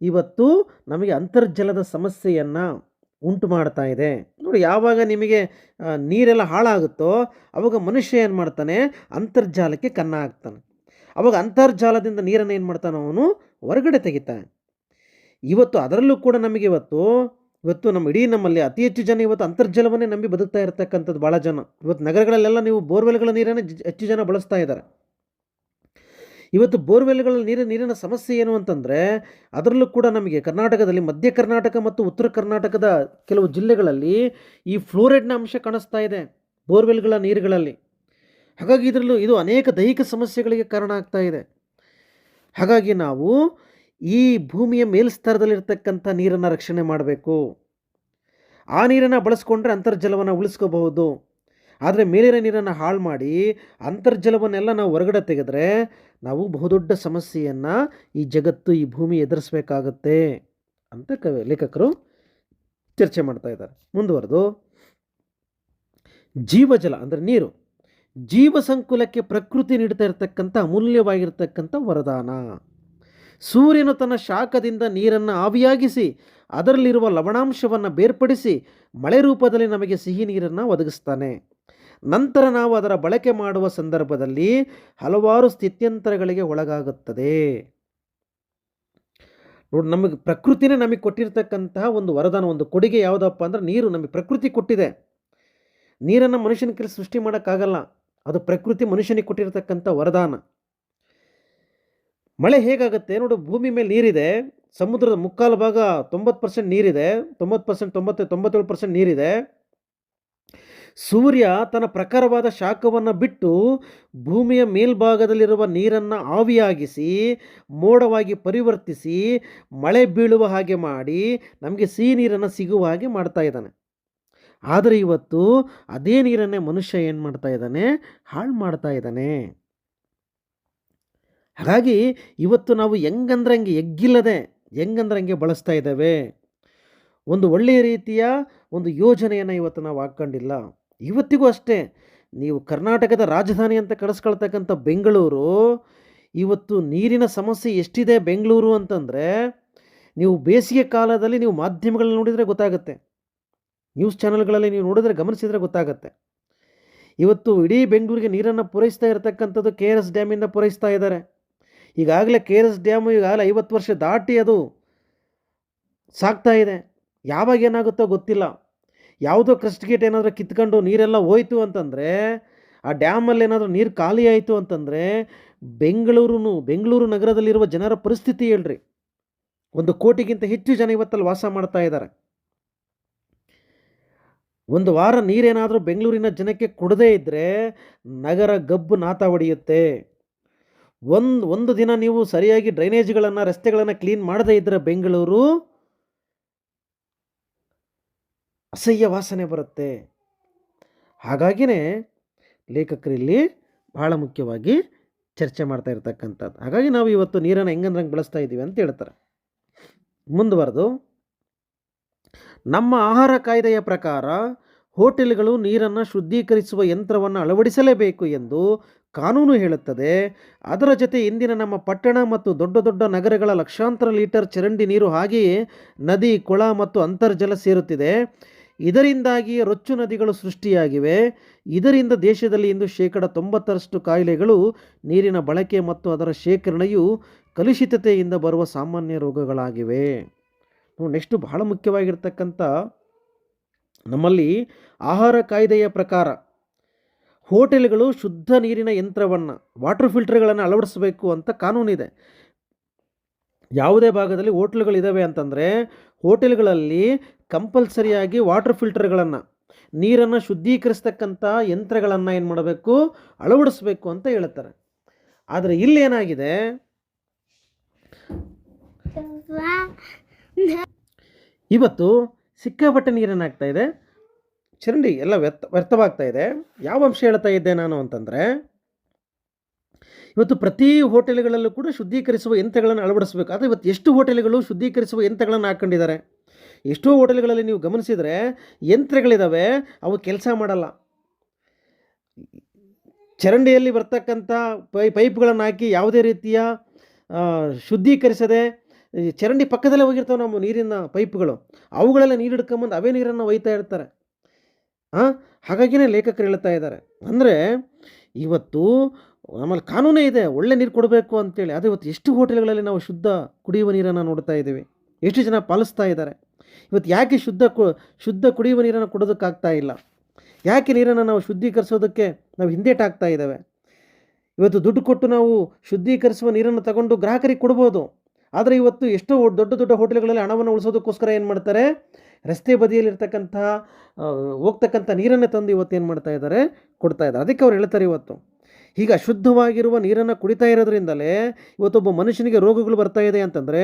ಇವತ್ತು ನಮಗೆ ಅಂತರ್ಜಲದ ಸಮಸ್ಯೆಯನ್ನು ಉಂಟು ಮಾಡ್ತಾ ಇದೆ. ನೋಡಿ, ಯಾವಾಗ ನಿಮಗೆ ನೀರೆಲ್ಲ ಹಾಳಾಗುತ್ತೋ, ಅವಾಗ ಮನುಷ್ಯ ಏನು ಮಾಡ್ತಾನೆ, ಅಂತರ್ಜಾಲಕ್ಕೆ ಕನ್ನ ಹಾಕ್ತಾನೆ. ಅವಾಗ ಅಂತರ್ಜಾಲದಿಂದ ನೀರನ್ನು ಏನು ಮಾಡ್ತಾನೆ ಅವನು? ಹೊರಗಡೆ ತೆಗಿತಾನೆ. ಇವತ್ತು ಅದರಲ್ಲೂ ಕೂಡ ನಮಗೆ ಇವತ್ತು ಇವತ್ತು ನಮ್ಮ ಇಡೀ ನಮ್ಮಲ್ಲಿ ಅತಿ ಹೆಚ್ಚು ಜನ ಇವತ್ತು ಅಂತರ್ಜಲವನ್ನೇ ನಂಬಿ ಬದುಕ್ತಾ ಇರತಕ್ಕಂಥದ್ದು ಭಾಳ ಜನ. ಇವತ್ತು ನಗರಗಳಲ್ಲೆಲ್ಲ ನೀವು ಬೋರ್ವೆಲ್ಗಳ ನೀರನ್ನು ಹೆಚ್ಚು ಜನ ಬಳಸ್ತಾ ಇದ್ದಾರೆ. ಇವತ್ತು ಬೋರ್ವೆಲ್ಗಳಲ್ಲಿ ನೀರಿನ ನೀರಿನ ಸಮಸ್ಯೆ ಏನು ಅಂತಂದರೆ, ಅದರಲ್ಲೂ ಕೂಡ ನಮಗೆ ಕರ್ನಾಟಕದಲ್ಲಿ ಮಧ್ಯ ಕರ್ನಾಟಕ ಮತ್ತು ಉತ್ತರ ಕರ್ನಾಟಕದ ಕೆಲವು ಜಿಲ್ಲೆಗಳಲ್ಲಿ ಈ ಫ್ಲೋರೈಡ್ನ ಅಂಶ ಕಾಣಿಸ್ತಾ ಇದೆ, ಬೋರ್ವೆಲ್ಗಳ ನೀರುಗಳಲ್ಲಿ. ಹಾಗಾಗಿ ಇದರಲ್ಲೂ ಇದು ಅನೇಕ ದೈಹಿಕ ಸಮಸ್ಯೆಗಳಿಗೆ ಕಾರಣ ಆಗ್ತಾ ಇದೆ. ಹಾಗಾಗಿ ನಾವು ಈ ಭೂಮಿಯ ಮೇಲ್ಸ್ತರದಲ್ಲಿರ್ತಕ್ಕಂಥ ನೀರನ್ನು ರಕ್ಷಣೆ ಮಾಡಬೇಕು. ಆ ನೀರನ್ನು ಬಳಸ್ಕೊಂಡ್ರೆ ಅಂತರ್ಜಲವನ್ನು ಉಳಿಸ್ಕೋಬಹುದು. ಆದರೆ ಮೇಲಿನ ನೀರನ್ನು ಹಾಳು ಮಾಡಿ ಅಂತರ್ಜಲವನ್ನೆಲ್ಲ ನಾವು ಹೊರಗಡೆ ತೆಗೆದ್ರೆ ನಾವು ಬಹುದೊಡ್ಡ ಸಮಸ್ಯೆಯನ್ನು ಈ ಜಗತ್ತು, ಈ ಭೂಮಿ ಎದುರಿಸಬೇಕಾಗತ್ತೆ ಅಂತ ಕವಿ, ಲೇಖಕರು ಚರ್ಚೆ ಮಾಡ್ತಾ ಇದ್ದಾರೆ. ಮುಂದುವರೆದು, ಜೀವಜಲ ಅಂದರೆ ನೀರು. ಜೀವ ಸಂಕುಲಕ್ಕೆ ಪ್ರಕೃತಿ ನೀಡ್ತಾ ಇರತಕ್ಕಂಥ ಅಮೂಲ್ಯವಾಗಿರ್ತಕ್ಕಂಥ ವರದಾನ. ಸೂರ್ಯನು ತನ್ನ ಶಾಖದಿಂದ ನೀರನ್ನು ಆವಿಯಾಗಿಸಿ, ಅದರಲ್ಲಿರುವ ಲವಣಾಂಶವನ್ನು ಬೇರ್ಪಡಿಸಿ ಮಳೆ ರೂಪದಲ್ಲಿ ನಮಗೆ ಸಿಹಿ ನೀರನ್ನು ಒದಗಿಸ್ತಾನೆ. ನಂತರ ನಾವು ಅದರ ಬಳಕೆ ಮಾಡುವ ಸಂದರ್ಭದಲ್ಲಿ ಹಲವಾರು ಸ್ಥಿತ್ಯಂತರಗಳಿಗೆ ಒಳಗಾಗುತ್ತದೆ. ನೋಡಿ ನಮಗೆ ಪ್ರಕೃತಿನೇ ನಮಗೆ ಕೊಟ್ಟಿರ್ತಕ್ಕಂತಹ ಒಂದು ವರದಾನ, ಒಂದು ಕೊಡುಗೆ ಯಾವುದಪ್ಪ ಅಂದ್ರೆ ನೀರು. ನಮಗೆ ಪ್ರಕೃತಿ ಕೊಟ್ಟಿದೆ. ನೀರನ್ನು ಮನುಷ್ಯನ ಕೈಲಿ ಸೃಷ್ಟಿ ಮಾಡೋಕ್ಕಾಗಲ್ಲ. ಅದು ಪ್ರಕೃತಿ ಮನುಷ್ಯನಿಗೆ ಕೊಟ್ಟಿರತಕ್ಕಂಥ ವರದಾನ. ಮಳೆ ಹೇಗಾಗುತ್ತೆ? ನೋಡು, ಭೂಮಿ ಮೇಲೆ ನೀರಿದೆ. ಸಮುದ್ರದ ಮುಕ್ಕಾಲು ಭಾಗ ತೊಂಬತ್ತು ಪರ್ಸೆಂಟ್ ನೀರಿದೆ. ತೊಂಬತ್ತು ಪರ್ಸೆಂಟ್ ತೊಂಬತ್ತು, ತೊಂಬತ್ತೇಳು ಪರ್ಸೆಂಟ್ ನೀರಿದೆ. ಸೂರ್ಯ ತನ್ನ ಪ್ರಖರವಾದ ಶಾಖವನ್ನು ಬಿಟ್ಟು ಭೂಮಿಯ ಮೇಲ್ಭಾಗದಲ್ಲಿರುವ ನೀರನ್ನು ಆವಿಯಾಗಿಸಿ, ಮೋಡವಾಗಿ ಪರಿವರ್ತಿಸಿ, ಮಳೆ ಬೀಳುವ ಹಾಗೆ ಮಾಡಿ, ನಮಗೆ ಸಿಹಿ ನೀರನ್ನು ಸಿಗುವ ಹಾಗೆ ಮಾಡ್ತಾ ಇದ್ದಾನೆ. ಆದರೆ ಇವತ್ತು ಅದೇ ನೀರನ್ನೇ ಮನುಷ್ಯ ಏನು ಮಾಡ್ತಾ ಇದ್ದಾನೆ? ಹಾಳು ಮಾಡ್ತಾ ಇದ್ದಾನೆ. ಹಾಗಾಗಿ ಇವತ್ತು ನಾವು ಹೆಂಗಂದ್ರೆ ಹಂಗೆ ಎಗ್ಗಿಲ್ಲದೆ ಹೆಂಗಂದ್ರೆ ಹಂಗೆ ಬಳಸ್ತಾ ಇದ್ದೇವೆ. ಒಂದು ಒಳ್ಳೆಯ ರೀತಿಯ ಒಂದು ಯೋಜನೆಯನ್ನು ಇವತ್ತು ನಾವು ಹಾಕ್ಕೊಂಡಿಲ್ಲ. ಇವತ್ತಿಗೂ ಅಷ್ಟೇ, ನೀವು ಕರ್ನಾಟಕದ ರಾಜಧಾನಿ ಅಂತ ಕಳಿಸ್ಕೊಳ್ತಕ್ಕಂಥ ಬೆಂಗಳೂರು, ಇವತ್ತು ನೀರಿನ ಸಮಸ್ಯೆ ಎಷ್ಟಿದೆ ಬೆಂಗಳೂರು ಅಂತಂದರೆ, ನೀವು ಬೇಸಿಗೆ ಕಾಲದಲ್ಲಿ ನೀವು ಮಾಧ್ಯಮಗಳಲ್ಲಿ ನೋಡಿದರೆ ಗೊತ್ತಾಗುತ್ತೆ. ನ್ಯೂಸ್ ಚಾನಲ್ಗಳಲ್ಲಿ ನೀವು ನೋಡಿದ್ರೆ ಗಮನಿಸಿದರೆ ಗೊತ್ತಾಗುತ್ತೆ. ಇವತ್ತು ಇಡೀ ಬೆಂಗಳೂರಿಗೆ ನೀರನ್ನು ಪೂರೈಸ್ತಾ ಇರತಕ್ಕಂಥದ್ದು ಕೆ ಆರ್ ಎಸ್ ಡ್ಯಾಮಿಂದ ಪೂರೈಸ್ತಾ ಇದ್ದಾರೆ. ಈಗಾಗಲೇ ಕೆ ಆರ್ ಎಸ್ ಡ್ಯಾಮು ಈಗಾಗಲೇ ಐವತ್ತು ವರ್ಷ ದಾಟಿ ಅದು ಸಾಗ್ತಾ ಇದೆ. ಯಾವಾಗ ಏನಾಗುತ್ತೋ ಗೊತ್ತಿಲ್ಲ. ಯಾವುದೋ ಕ್ರಸ್ಟ್ ಗೇಟ್ ಏನಾದರೂ ಕಿತ್ಕೊಂಡು ನೀರೆಲ್ಲ ಹೋಯ್ತು ಅಂತಂದರೆ, ಆ ಡ್ಯಾಮಲ್ಲಿ ಏನಾದರೂ ನೀರು ಖಾಲಿ ಆಯಿತು ಅಂತಂದರೆ ಬೆಂಗಳೂರು ಬೆಂಗಳೂರು ನಗರದಲ್ಲಿರುವ ಜನರ ಪರಿಸ್ಥಿತಿ ಹೇಳ್ರಿ. ಒಂದು ಕೋಟಿಗಿಂತ ಹೆಚ್ಚು ಜನ ಇವತ್ತಲ್ಲಿ ವಾಸ ಮಾಡ್ತಾ ಇದ್ದಾರೆ. ಒಂದು ವಾರ ನೀರೇನಾದರೂ ಬೆಂಗಳೂರಿನ ಜನಕ್ಕೆ ಕೊಡದೇ ಇದ್ದರೆ ನಗರ ಗಬ್ಬು ನಾತ ಹೊಡೆಯುತ್ತೆ. ಒಂದು ಒಂದು ದಿನ ನೀವು ಸರಿಯಾಗಿ ಡ್ರೈನೇಜ್ಗಳನ್ನು, ರಸ್ತೆಗಳನ್ನು ಕ್ಲೀನ್ ಮಾಡದೇ ಇದ್ದರೆ ಬೆಂಗಳೂರು ಅಸಹ್ಯ ವಾಸನೆ ಬರುತ್ತೆ. ಹಾಗಾಗಿನೇ ಲೇಖಕರಲ್ಲಿ ಬಹಳ ಮುಖ್ಯವಾಗಿ ಚರ್ಚೆ ಮಾಡ್ತಾ ಇರ್ತಕ್ಕಂಥದ್ದು. ಹಾಗಾಗಿ ನಾವು ಇವತ್ತು ನೀರನ್ನು ಹೆಂಗಂದ್ರೆ ಹಂಗೆ ಬಳಸ್ತಾ ಇದ್ದೀವಿ ಅಂತ ಹೇಳ್ತಾರೆ. ಮುಂದುವರೆದು, ನಮ್ಮ ಆಹಾರ ಕಾಯ್ದೆಯ ಪ್ರಕಾರ ಹೋಟೆಲ್ಗಳು ನೀರನ್ನು ಶುದ್ಧೀಕರಿಸುವ ಯಂತ್ರವನ್ನು ಅಳವಡಿಸಲೇಬೇಕು ಎಂದು ಕಾನೂನು ಹೇಳುತ್ತದೆ. ಅದರ ಜೊತೆ ಇಂದಿನ ನಮ್ಮ ಪಟ್ಟಣ ಮತ್ತು ದೊಡ್ಡ ದೊಡ್ಡ ನಗರಗಳ ಲಕ್ಷಾಂತರ ಲೀಟರ್ ಚರಂಡಿ ನೀರು ಹಾಗೆಯೇ ನದಿ, ಕೊಳ ಮತ್ತು ಅಂತರ್ಜಲ ಸೇರುತ್ತಿದೆ. ಇದರಿಂದಾಗಿ ರೊಚ್ಚು ನದಿಗಳು ಸೃಷ್ಟಿಯಾಗಿವೆ. ಇದರಿಂದ ದೇಶದಲ್ಲಿ ಇಂದು ಶೇಕಡ ತೊಂಬತ್ತರಷ್ಟು ಕಾಯಿಲೆಗಳು, ನೀರಿನ ಬಳಕೆ ಮತ್ತು ಅದರ ಶೇಖರಣೆಯು ಕಲುಷಿತತೆಯಿಂದ ಬರುವ ಸಾಮಾನ್ಯ ರೋಗಗಳಾಗಿವೆ. ನೆಕ್ಸ್ಟು ಬಹಳ ಮುಖ್ಯವಾಗಿರ್ತಕ್ಕಂಥ ನಮ್ಮಲ್ಲಿ ಆಹಾರ ಕಾಯ್ದೆಯ ಪ್ರಕಾರ ಹೋಟೆಲ್ಗಳು ಶುದ್ಧ ನೀರಿನ ಯಂತ್ರವನ್ನು, ವಾಟರ್ ಫಿಲ್ಟರ್ಗಳನ್ನು ಅಳವಡಿಸಬೇಕು ಅಂತ ಕಾನೂನಿದೆ. ಯಾವುದೇ ಭಾಗದಲ್ಲಿ ಹೋಟ್ಲುಗಳಿದ್ದಾವೆ ಅಂತಂದರೆ ಹೋಟೆಲ್ಗಳಲ್ಲಿ ಕಂಪಲ್ಸರಿಯಾಗಿ ವಾಟರ್ ಫಿಲ್ಟರ್ಗಳನ್ನು, ನೀರನ್ನು ಶುದ್ಧೀಕರಿಸ್ತಕ್ಕಂಥ ಯಂತ್ರಗಳನ್ನು ಏನು ಮಾಡಬೇಕು? ಅಳವಡಿಸ್ಬೇಕು ಅಂತ ಹೇಳ್ತಾರೆ. ಆದರೆ ಇಲ್ಲೇನಾಗಿದೆ ಇವತ್ತು ಸಿಕ್ಕಾಪಟ್ಟೆ ನೀರನ್ನು ಆಗ್ತಾ ಇದೆ. ಚರಂಡಿ ಎಲ್ಲ ವ್ಯರ್ಥ, ವ್ಯರ್ಥವಾಗ್ತಾ ಇದೆ. ಯಾವ ಅಂಶ ಹೇಳ್ತಾ ಇದ್ದೆ ನಾನು ಅಂತಂದರೆ, ಇವತ್ತು ಪ್ರತಿ ಹೋಟೆಲ್ಗಳಲ್ಲೂ ಕೂಡ ಶುದ್ಧೀಕರಿಸುವ ಯಂತ್ರಗಳನ್ನು ಅಳವಡಿಸಬೇಕು. ಆದರೆ ಇವತ್ತು ಎಷ್ಟು ಹೋಟೆಲ್ಗಳು ಶುದ್ಧೀಕರಿಸುವ ಯಂತ್ರಗಳನ್ನು ಹಾಕ್ಕೊಂಡಿದ್ದಾರೆ ಎಷ್ಟೋ ಹೋಟೆಲ್ಗಳಲ್ಲಿ ನೀವು ಗಮನಿಸಿದರೆ ಯಂತ್ರಗಳಿದ್ದಾವೆ ಅವು ಕೆಲಸ ಮಾಡಲ್ಲ. ಚರಂಡಿಯಲ್ಲಿ ಬರ್ತಕ್ಕಂಥ ಪೈ, ಪೈಪ್ಗಳನ್ನು ಹಾಕಿ ಯಾವುದೇ ರೀತಿಯ ಶುದ್ಧೀಕರಿಸದೆ ಚರಂಡಿ ಪಕ್ಕದಲ್ಲೇ ಹೋಗಿರ್ತಾವೆ ನಮ್ಮ ನೀರಿನ ಪೈಪ್ಗಳು. ಅವುಗಳೆಲ್ಲ ನೀರು ಹಿಡ್ಕೊಂಬಂದು ಅವೇ ನೀರನ್ನು ಒಯ್ತಾ ಇರ್ತಾರೆ. ಹಾಂ ಹಾಗಾಗಿನೇ ಲೇಖಕರು ಹೇಳ್ತಾ ಇದ್ದಾರೆ. ಅಂದರೆ ಇವತ್ತು ನಮ್ಮಲ್ಲಿ ಕಾನೂನೇ ಇದೆ, ಒಳ್ಳೆ ನೀರು ಕೊಡಬೇಕು ಅಂತೇಳಿ. ಆದರೆ ಇವತ್ತು ಎಷ್ಟು ಹೋಟೆಲ್ಗಳಲ್ಲಿ ನಾವು ಶುದ್ಧ ಕುಡಿಯುವ ನೀರನ್ನು ನೋಡ್ತಾ ಇದ್ದೀವಿ? ಎಷ್ಟು ಜನ ಪಾಲಿಸ್ತಾ ಇದ್ದಾರೆ? ಇವತ್ತು ಯಾಕೆ ಶುದ್ಧ ಕು, ಶುದ್ಧ ಕುಡಿಯುವ ನೀರನ್ನು ಕೊಡೋದಕ್ಕಾಗ್ತಾ ಇಲ್ಲ? ಯಾಕೆ ನೀರನ್ನು ನಾವು ಶುದ್ಧೀಕರಿಸೋದಕ್ಕೆ ನಾವು ಹಿಂದೇಟಾಗ್ತಾ ಇದ್ದಾವೆ? ಇವತ್ತು ದುಡ್ಡು ಕೊಟ್ಟು ನಾವು ಶುದ್ಧೀಕರಿಸುವ ನೀರನ್ನು ತಗೊಂಡು ಗ್ರಾಹಕರಿಗೆ ಕೊಡ್ಬೋದು. ಆದರೆ ಇವತ್ತು ಎಷ್ಟೋ ದೊಡ್ಡ ದೊಡ್ಡ ಹೋಟೆಲ್ಗಳಲ್ಲಿ ಹಣವನ್ನು ಉಳಿಸೋದಕ್ಕೋಸ್ಕರ ಏನು ಮಾಡ್ತಾರೆ? ರಸ್ತೆ ಬದಿಯಲ್ಲಿರ್ತಕ್ಕಂಥ ಹೋಗ್ತಕ್ಕಂಥ ನೀರನ್ನೇ ತಂದು ಇವತ್ತು ಏನು ಮಾಡ್ತಾ ಇದ್ದಾರೆ? ಕೊಡ್ತಾ ಇದ್ದಾರೆ. ಅದಕ್ಕೆ ಅವ್ರು ಹೇಳ್ತಾರೆ ಇವತ್ತು. ಹೀಗೆ ಅಶುದ್ಧವಾಗಿರುವ ನೀರನ್ನು ಕುಡಿತಾ ಇರೋದ್ರಿಂದಲೇ ಇವತ್ತೊಬ್ಬ ಮನುಷ್ಯನಿಗೆ ರೋಗಗಳು ಬರ್ತಾ ಇದೆ ಅಂತಂದರೆ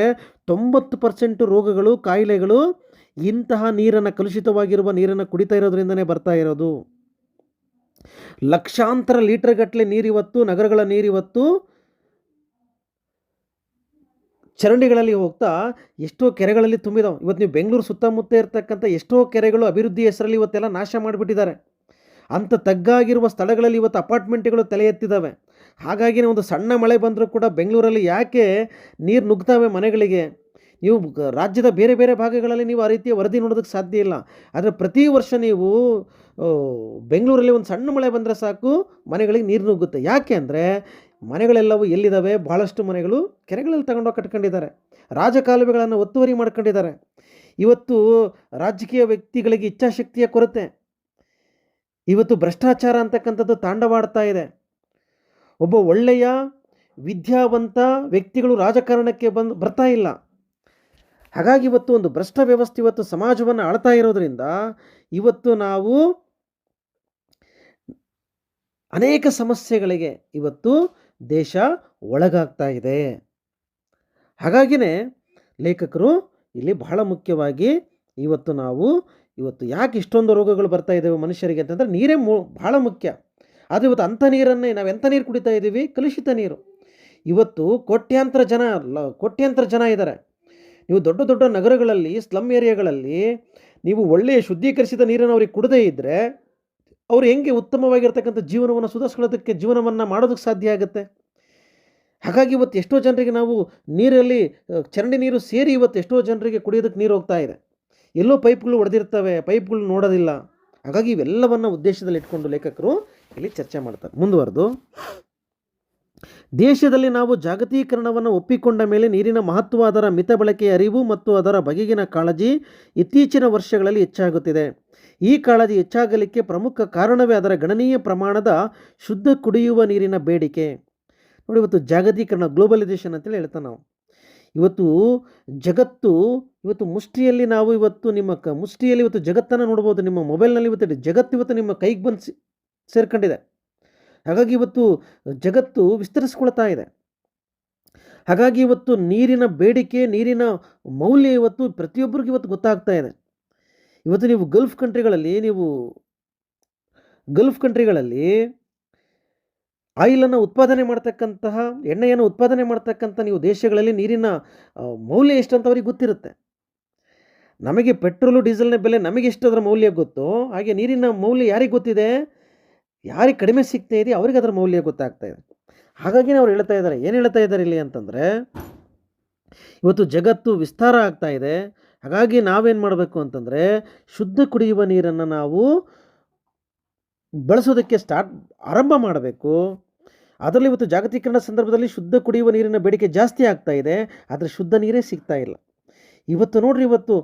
ತೊಂಬತ್ತು ಪರ್ಸೆಂಟ್ ರೋಗಗಳು, ಕಾಯಿಲೆಗಳು ಇಂತಹ ನೀರನ್ನು, ಕಲುಷಿತವಾಗಿರುವ ನೀರನ್ನು ಕುಡಿತಾ ಇರೋದ್ರಿಂದನೇ ಬರ್ತಾ ಇರೋದು. ಲಕ್ಷಾಂತರ ಲೀಟರ್ ಗಟ್ಟಲೆ ನೀರಿವತ್ತು, ನಗರಗಳ ನೀರಿವತ್ತು ಚರಂಡಿಗಳಲ್ಲಿ ಹೋಗ್ತಾ ಎಷ್ಟೋ ಕೆರೆಗಳಲ್ಲಿ ತುಂಬಿದಾವೆ. ಇವತ್ತು ನೀವು ಬೆಂಗಳೂರು ಸುತ್ತಮುತ್ತ ಇರ್ತಕ್ಕಂಥ ಎಷ್ಟೋ ಕೆರೆಗಳು ಅಭಿವೃದ್ಧಿ ಹೆಸರಲ್ಲಿ ಇವತ್ತೆಲ್ಲ ನಾಶ ಮಾಡಿಬಿಟ್ಟಿದ್ದಾರೆ. ಅಂಥ ತಗ್ಗಾಗಿರುವ ಸ್ಥಳಗಳಲ್ಲಿ ಇವತ್ತು ಅಪಾರ್ಟ್ಮೆಂಟ್ಗಳು ತಲೆ ಎತ್ತಿದ್ದಾವೆ ಹಾಗಾಗಿ ಒಂದು ಸಣ್ಣ ಮಳೆ ಬಂದರೂ ಕೂಡ ಬೆಂಗಳೂರಲ್ಲಿ ಯಾಕೆ ನೀರು ನುಗ್ತಾವೆ ಮನೆಗಳಿಗೆ? ನೀವು ರಾಜ್ಯದ ಬೇರೆ ಬೇರೆ ಭಾಗಗಳಲ್ಲಿ ನೀವು ಆ ರೀತಿಯ ವರದಿ ನೋಡೋದಕ್ಕೆ ಸಾಧ್ಯ ಇಲ್ಲ. ಆದರೆ ಪ್ರತಿ ವರ್ಷ ನೀವು ಬೆಂಗಳೂರಲ್ಲಿ ಒಂದು ಸಣ್ಣ ಮಳೆ ಬಂದರೆ ಸಾಕು, ಮನೆಗಳಿಗೆ ನೀರು ನುಗ್ಗುತ್ತೆ. ಯಾಕೆ ಅಂದರೆ ಮನೆಗಳೆಲ್ಲವೂ ಎಲ್ಲಿದ್ದಾವೆ? ಭಾಳಷ್ಟು ಮನೆಗಳು ಕೆರೆಗಳಲ್ಲಿ ತಗೊಂಡೋಗಿ ಕಟ್ಕೊಂಡಿದ್ದಾರೆ. ರಾಜಕಾಲುವೆಗಳನ್ನು ಒತ್ತುವರಿ ಮಾಡ್ಕೊಂಡಿದ್ದಾರೆ. ಇವತ್ತು ರಾಜಕೀಯ ವ್ಯಕ್ತಿಗಳಿಗೆ ಇಚ್ಛಾಶಕ್ತಿಯ ಕೊರತೆ. ಇವತ್ತು ಭ್ರಷ್ಟಾಚಾರ ಅಂತಕ್ಕಂಥದ್ದು ತಾಂಡವಾಡ್ತಾ ಇದೆ. ಒಬ್ಬ ಒಳ್ಳೆಯ, ವಿದ್ಯಾವಂತ ವ್ಯಕ್ತಿಗಳು ರಾಜಕಾರಣಕ್ಕೆ ಬಂದು, ಬರ್ತಾ ಇಲ್ಲ. ಹಾಗಾಗಿ ಇವತ್ತು ಒಂದು ಭ್ರಷ್ಟ ವ್ಯವಸ್ಥೆ ಇವತ್ತು ಸಮಾಜವನ್ನು ಆಳ್ತಾ ಇರೋದರಿಂದ ಇವತ್ತು ನಾವು ಅನೇಕ ಸಮಸ್ಯೆಗಳಿಗೆ ಇವತ್ತು ದೇಶ ಒಳಗಾಗ್ತಾ ಇದೆ. ಹಾಗಾಗಿನೇ ಲೇಖಕರು ಇಲ್ಲಿ ಬಹಳ ಮುಖ್ಯವಾಗಿ ಇವತ್ತು ನಾವು ಇವತ್ತು ಯಾಕೆ ಇಷ್ಟೊಂದು ರೋಗಗಳು ಬರ್ತಾ ಇದ್ದಾವೆ ಮನುಷ್ಯರಿಗೆ ಅಂತಂದರೆ ನೀರೇ ಮು ಭಾಳ ಮುಖ್ಯ. ಆದರೆ ಇವತ್ತು ಅಂಥ ನೀರನ್ನೇ ನಾವು ಎಂಥ ನೀರು ಕುಡಿತಾ ಇದ್ದೀವಿ? ಕಲುಷಿತ ನೀರು. ಇವತ್ತು ಕೋಟ್ಯಾಂತರ ಜನ, ಲ, ಕೋಟ್ಯಾಂತರ ಜನ ಇದ್ದಾರೆ ನೀವು ದೊಡ್ಡ ದೊಡ್ಡ ನಗರಗಳಲ್ಲಿ, ಸ್ಲಮ್ ಏರಿಯಾಗಳಲ್ಲಿ ನೀವು ಒಳ್ಳೆಯ ಶುದ್ಧೀಕರಿಸಿದ ನೀರನ್ನು ಅವ್ರಿಗೆ ಕುಡದೇ ಇದ್ದರೆ ಅವ್ರು ಹೆಂಗೆ ಉತ್ತಮವಾಗಿರ್ತಕ್ಕಂಥ ಜೀವನವನ್ನು ಸುಧಾರಿಸ್ಕೊಳ್ಳೋದಕ್ಕೆ ಜೀವನವನ್ನು ಮಾಡೋದಕ್ಕೆ ಸಾಧ್ಯ ಆಗುತ್ತೆ? ಹಾಗಾಗಿ ಇವತ್ತು ಎಷ್ಟೋ ಜನರಿಗೆ ನಾವು ನೀರಲ್ಲಿ ಚರಂಡಿ ನೀರು ಸೇರಿ ಇವತ್ತು ಎಷ್ಟೋ ಜನರಿಗೆ ಕುಡಿಯೋದಕ್ಕೆ ನೀರು ಹೋಗ್ತಾ ಇದೆ. ಎಲ್ಲೋ ಪೈಪ್ಗಳು ಒಡೆದಿರ್ತವೆ, ಪೈಪ್ಗಳು ನೋಡೋದಿಲ್ಲ. ಹಾಗಾಗಿ ಇವೆಲ್ಲವನ್ನು ಉದ್ದೇಶದಲ್ಲಿ ಇಟ್ಕೊಂಡು ಲೇಖಕರು ಇಲ್ಲಿ ಚರ್ಚೆ ಮಾಡ್ತಾರೆ. ಮುಂದುವರೆದು. ದೇಶದಲ್ಲಿ ನಾವು ಜಾಗತೀಕರಣವನ್ನು ಒಪ್ಪಿಕೊಂಡ ಮೇಲೆ ನೀರಿನ ಮಹತ್ವ, ಅದರ ಮಿತ ಬಳಕೆಯ ಅರಿವು ಮತ್ತು ಅದರ ಬಗೆಗಿನ ಕಾಳಜಿ ಇತ್ತೀಚಿನ ವರ್ಷಗಳಲ್ಲಿ ಹೆಚ್ಚಾಗುತ್ತಿದೆ. ಈ ಕಾಳಜಿ ಹೆಚ್ಚಾಗಲಿಕ್ಕೆ ಪ್ರಮುಖ ಕಾರಣವೇ ಅದರ ಗಣನೀಯ ಪ್ರಮಾಣದ ಶುದ್ಧ ಕುಡಿಯುವ ನೀರಿನ ಬೇಡಿಕೆ. ನೋಡಿ, ಇವತ್ತು ಜಾಗತೀಕರಣ, ಗ್ಲೋಬಲೈಸೇಷನ್ ಅಂತೇಳಿ ಹೇಳ್ತಾ ನಾವು. ಇವತ್ತು ಜಗತ್ತು ಇವತ್ತು ಮುಷ್ಟಿಯಲ್ಲಿ ನಾವು ಇವತ್ತು ನಿಮ್ಮ ಕ, ಮುಷ್ಟಿಯಲ್ಲಿ ಇವತ್ತು ಜಗತ್ತನ್ನು ನೋಡ್ಬೋದು, ನಿಮ್ಮ ಮೊಬೈಲ್ನಲ್ಲಿ ಇವತ್ತು ಜಗತ್ತು ಇವತ್ತು ನಿಮ್ಮ ಕೈಗೆ ಬಂದು ಸೇರ್ಕೊಂಡಿದೆ. ಹಾಗಾಗಿ ಇವತ್ತು ಜಗತ್ತು ವಿಸ್ತರಿಸ್ಕೊಳ್ತಾ ಇದೆ. ಹಾಗಾಗಿ ಇವತ್ತು ನೀರಿನ ಬೇಡಿಕೆ, ನೀರಿನ ಮೌಲ್ಯ ಇವತ್ತು ಪ್ರತಿಯೊಬ್ಬರಿಗೂ ಇವತ್ತು ಗೊತ್ತಾಗ್ತಾ ಇದೆ. ಇವತ್ತು ನೀವು ಗಲ್ಫ್ ಕಂಟ್ರಿಗಳಲ್ಲಿ, ನೀವು ಗಲ್ಫ್ ಕಂಟ್ರಿಗಳಲ್ಲಿ ಆಯಿಲನ್ನು ಉತ್ಪಾದನೆ ಮಾಡ್ತಕ್ಕಂತಹ, ಎಣ್ಣೆಯನ್ನು ಉತ್ಪಾದನೆ ಮಾಡ್ತಕ್ಕಂಥ ನೀವು ದೇಶಗಳಲ್ಲಿ ನೀರಿನ ಮೌಲ್ಯ ಎಷ್ಟು ಅಂತ ಗೊತ್ತಿರುತ್ತೆ. ನಮಗೆ ಪೆಟ್ರೋಲು, ಡೀಸೆಲ್ನ ಬೆಲೆ ನಮಗೆ ಎಷ್ಟು ಅದರ ಮೌಲ್ಯ ಗೊತ್ತೋ ಹಾಗೆ ನೀರಿನ ಮೌಲ್ಯ ಯಾರಿಗೆ ಗೊತ್ತಿದೆ? ಯಾರಿಗೆ ಕಡಿಮೆ ಸಿಗ್ತಾ ಇದೆಯೋ ಅವ್ರಿಗೆ ಅದರ ಮೌಲ್ಯ ಗೊತ್ತಾಗ್ತಾ ಇದೆ. ಹಾಗಾಗಿ ಅವ್ರು ಹೇಳ್ತಾ ಇದ್ದಾರೆ. ಏನು ಹೇಳ್ತಾ ಇದ್ದಾರೆ ಇಲ್ಲಿ ಅಂತಂದರೆ, ಇವತ್ತು ಜಗತ್ತು ವಿಸ್ತಾರ ಆಗ್ತಾ ಇದೆ. ಹಾಗಾಗಿ ನಾವೇನು ಮಾಡಬೇಕು ಅಂತಂದರೆ, ಶುದ್ಧ ಕುಡಿಯುವ ನೀರನ್ನು ನಾವು ಬಳಸೋದಕ್ಕೆ ಸ್ಟಾರ್ಟ್, ಆರಂಭ ಮಾಡಬೇಕು. ಅದರಲ್ಲಿ ಇವತ್ತು ಜಾಗತೀಕರಣ ಸಂದರ್ಭದಲ್ಲಿ ಶುದ್ಧ ಕುಡಿಯುವ ನೀರಿನ ಬೇಡಿಕೆ ಜಾಸ್ತಿ ಆಗ್ತಾ ಇದೆ. ಆದರೆ ಶುದ್ಧ ನೀರೇ ಸಿಗ್ತಾ ಇಲ್ಲ. ಇವತ್ತು ನೋಡ್ರಿ ಇವತ್ತು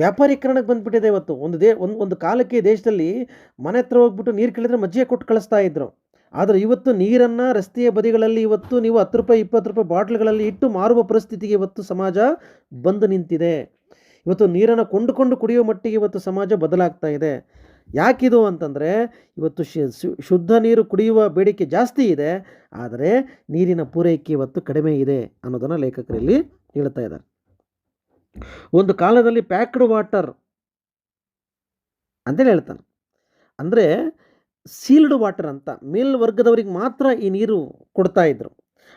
ವ್ಯಾಪಾರೀಕರಣಕ್ಕೆ ಬಂದ್ಬಿಟ್ಟಿದೆ ಇವತ್ತು. ಒಂದು ದೇ, ಒಂದು ಒಂದು ಕಾಲಕ್ಕೆ ದೇಶದಲ್ಲಿ ಮನೆ ಹತ್ರ ಹೋಗ್ಬಿಟ್ಟು ನೀರು ಕೇಳಿದ್ರೆ ಮಜ್ಜಿಗೆ ಕೊಟ್ಟು ಕಳಿಸ್ತಾ ಇದ್ರು. ಆದರೆ ಇವತ್ತು ನೀರನ್ನು ರಸ್ತೆಯ ಬದಿಗಳಲ್ಲಿ ಇವತ್ತು ನೀವು ಹತ್ತು ರೂಪಾಯಿ, ಇಪ್ಪತ್ತು ರೂಪಾಯಿ ಬಾಟ್ಲ್ಗಳಲ್ಲಿ ಇಟ್ಟು ಮಾರುವ ಪರಿಸ್ಥಿತಿಗೆ ಇವತ್ತು ಸಮಾಜ ಬಂದು ನಿಂತಿದೆ. ಇವತ್ತು ನೀರನ್ನು ಕೊಂಡುಕೊಂಡು ಕುಡಿಯುವ ಮಟ್ಟಿಗೆ ಇವತ್ತು ಸಮಾಜ ಬದಲಾಗ್ತಾ ಇದೆ. ಯಾಕಿದು ಅಂತಂದರೆ, ಇವತ್ತು ಶುದ್ಧ ನೀರು ಕುಡಿಯುವ ಬೇಡಿಕೆ ಜಾಸ್ತಿ ಇದೆ, ಆದರೆ ನೀರಿನ ಪೂರೈಕೆ ಇವತ್ತು ಕಡಿಮೆ ಇದೆ ಅನ್ನೋದನ್ನು ಲೇಖಕರಲ್ಲಿ ಹೇಳ್ತಾ ಇದ್ದಾರೆ. ಒಂದು ಕಾಲದಲ್ಲಿ ಪ್ಯಾಕ್ಡ್ ವಾಟರ್ ಅಂತೇಳಿ ಹೇಳ್ತಾನೆ. ಅಂದರೆ ಸೀಲ್ಡ್ ವಾಟರ್ ಅಂತ ಮೇಲ್ವರ್ಗದವ್ರಿಗೆ ಮಾತ್ರ ಈ ನೀರು ಕೊಡ್ತಾ ಇದ್ರು.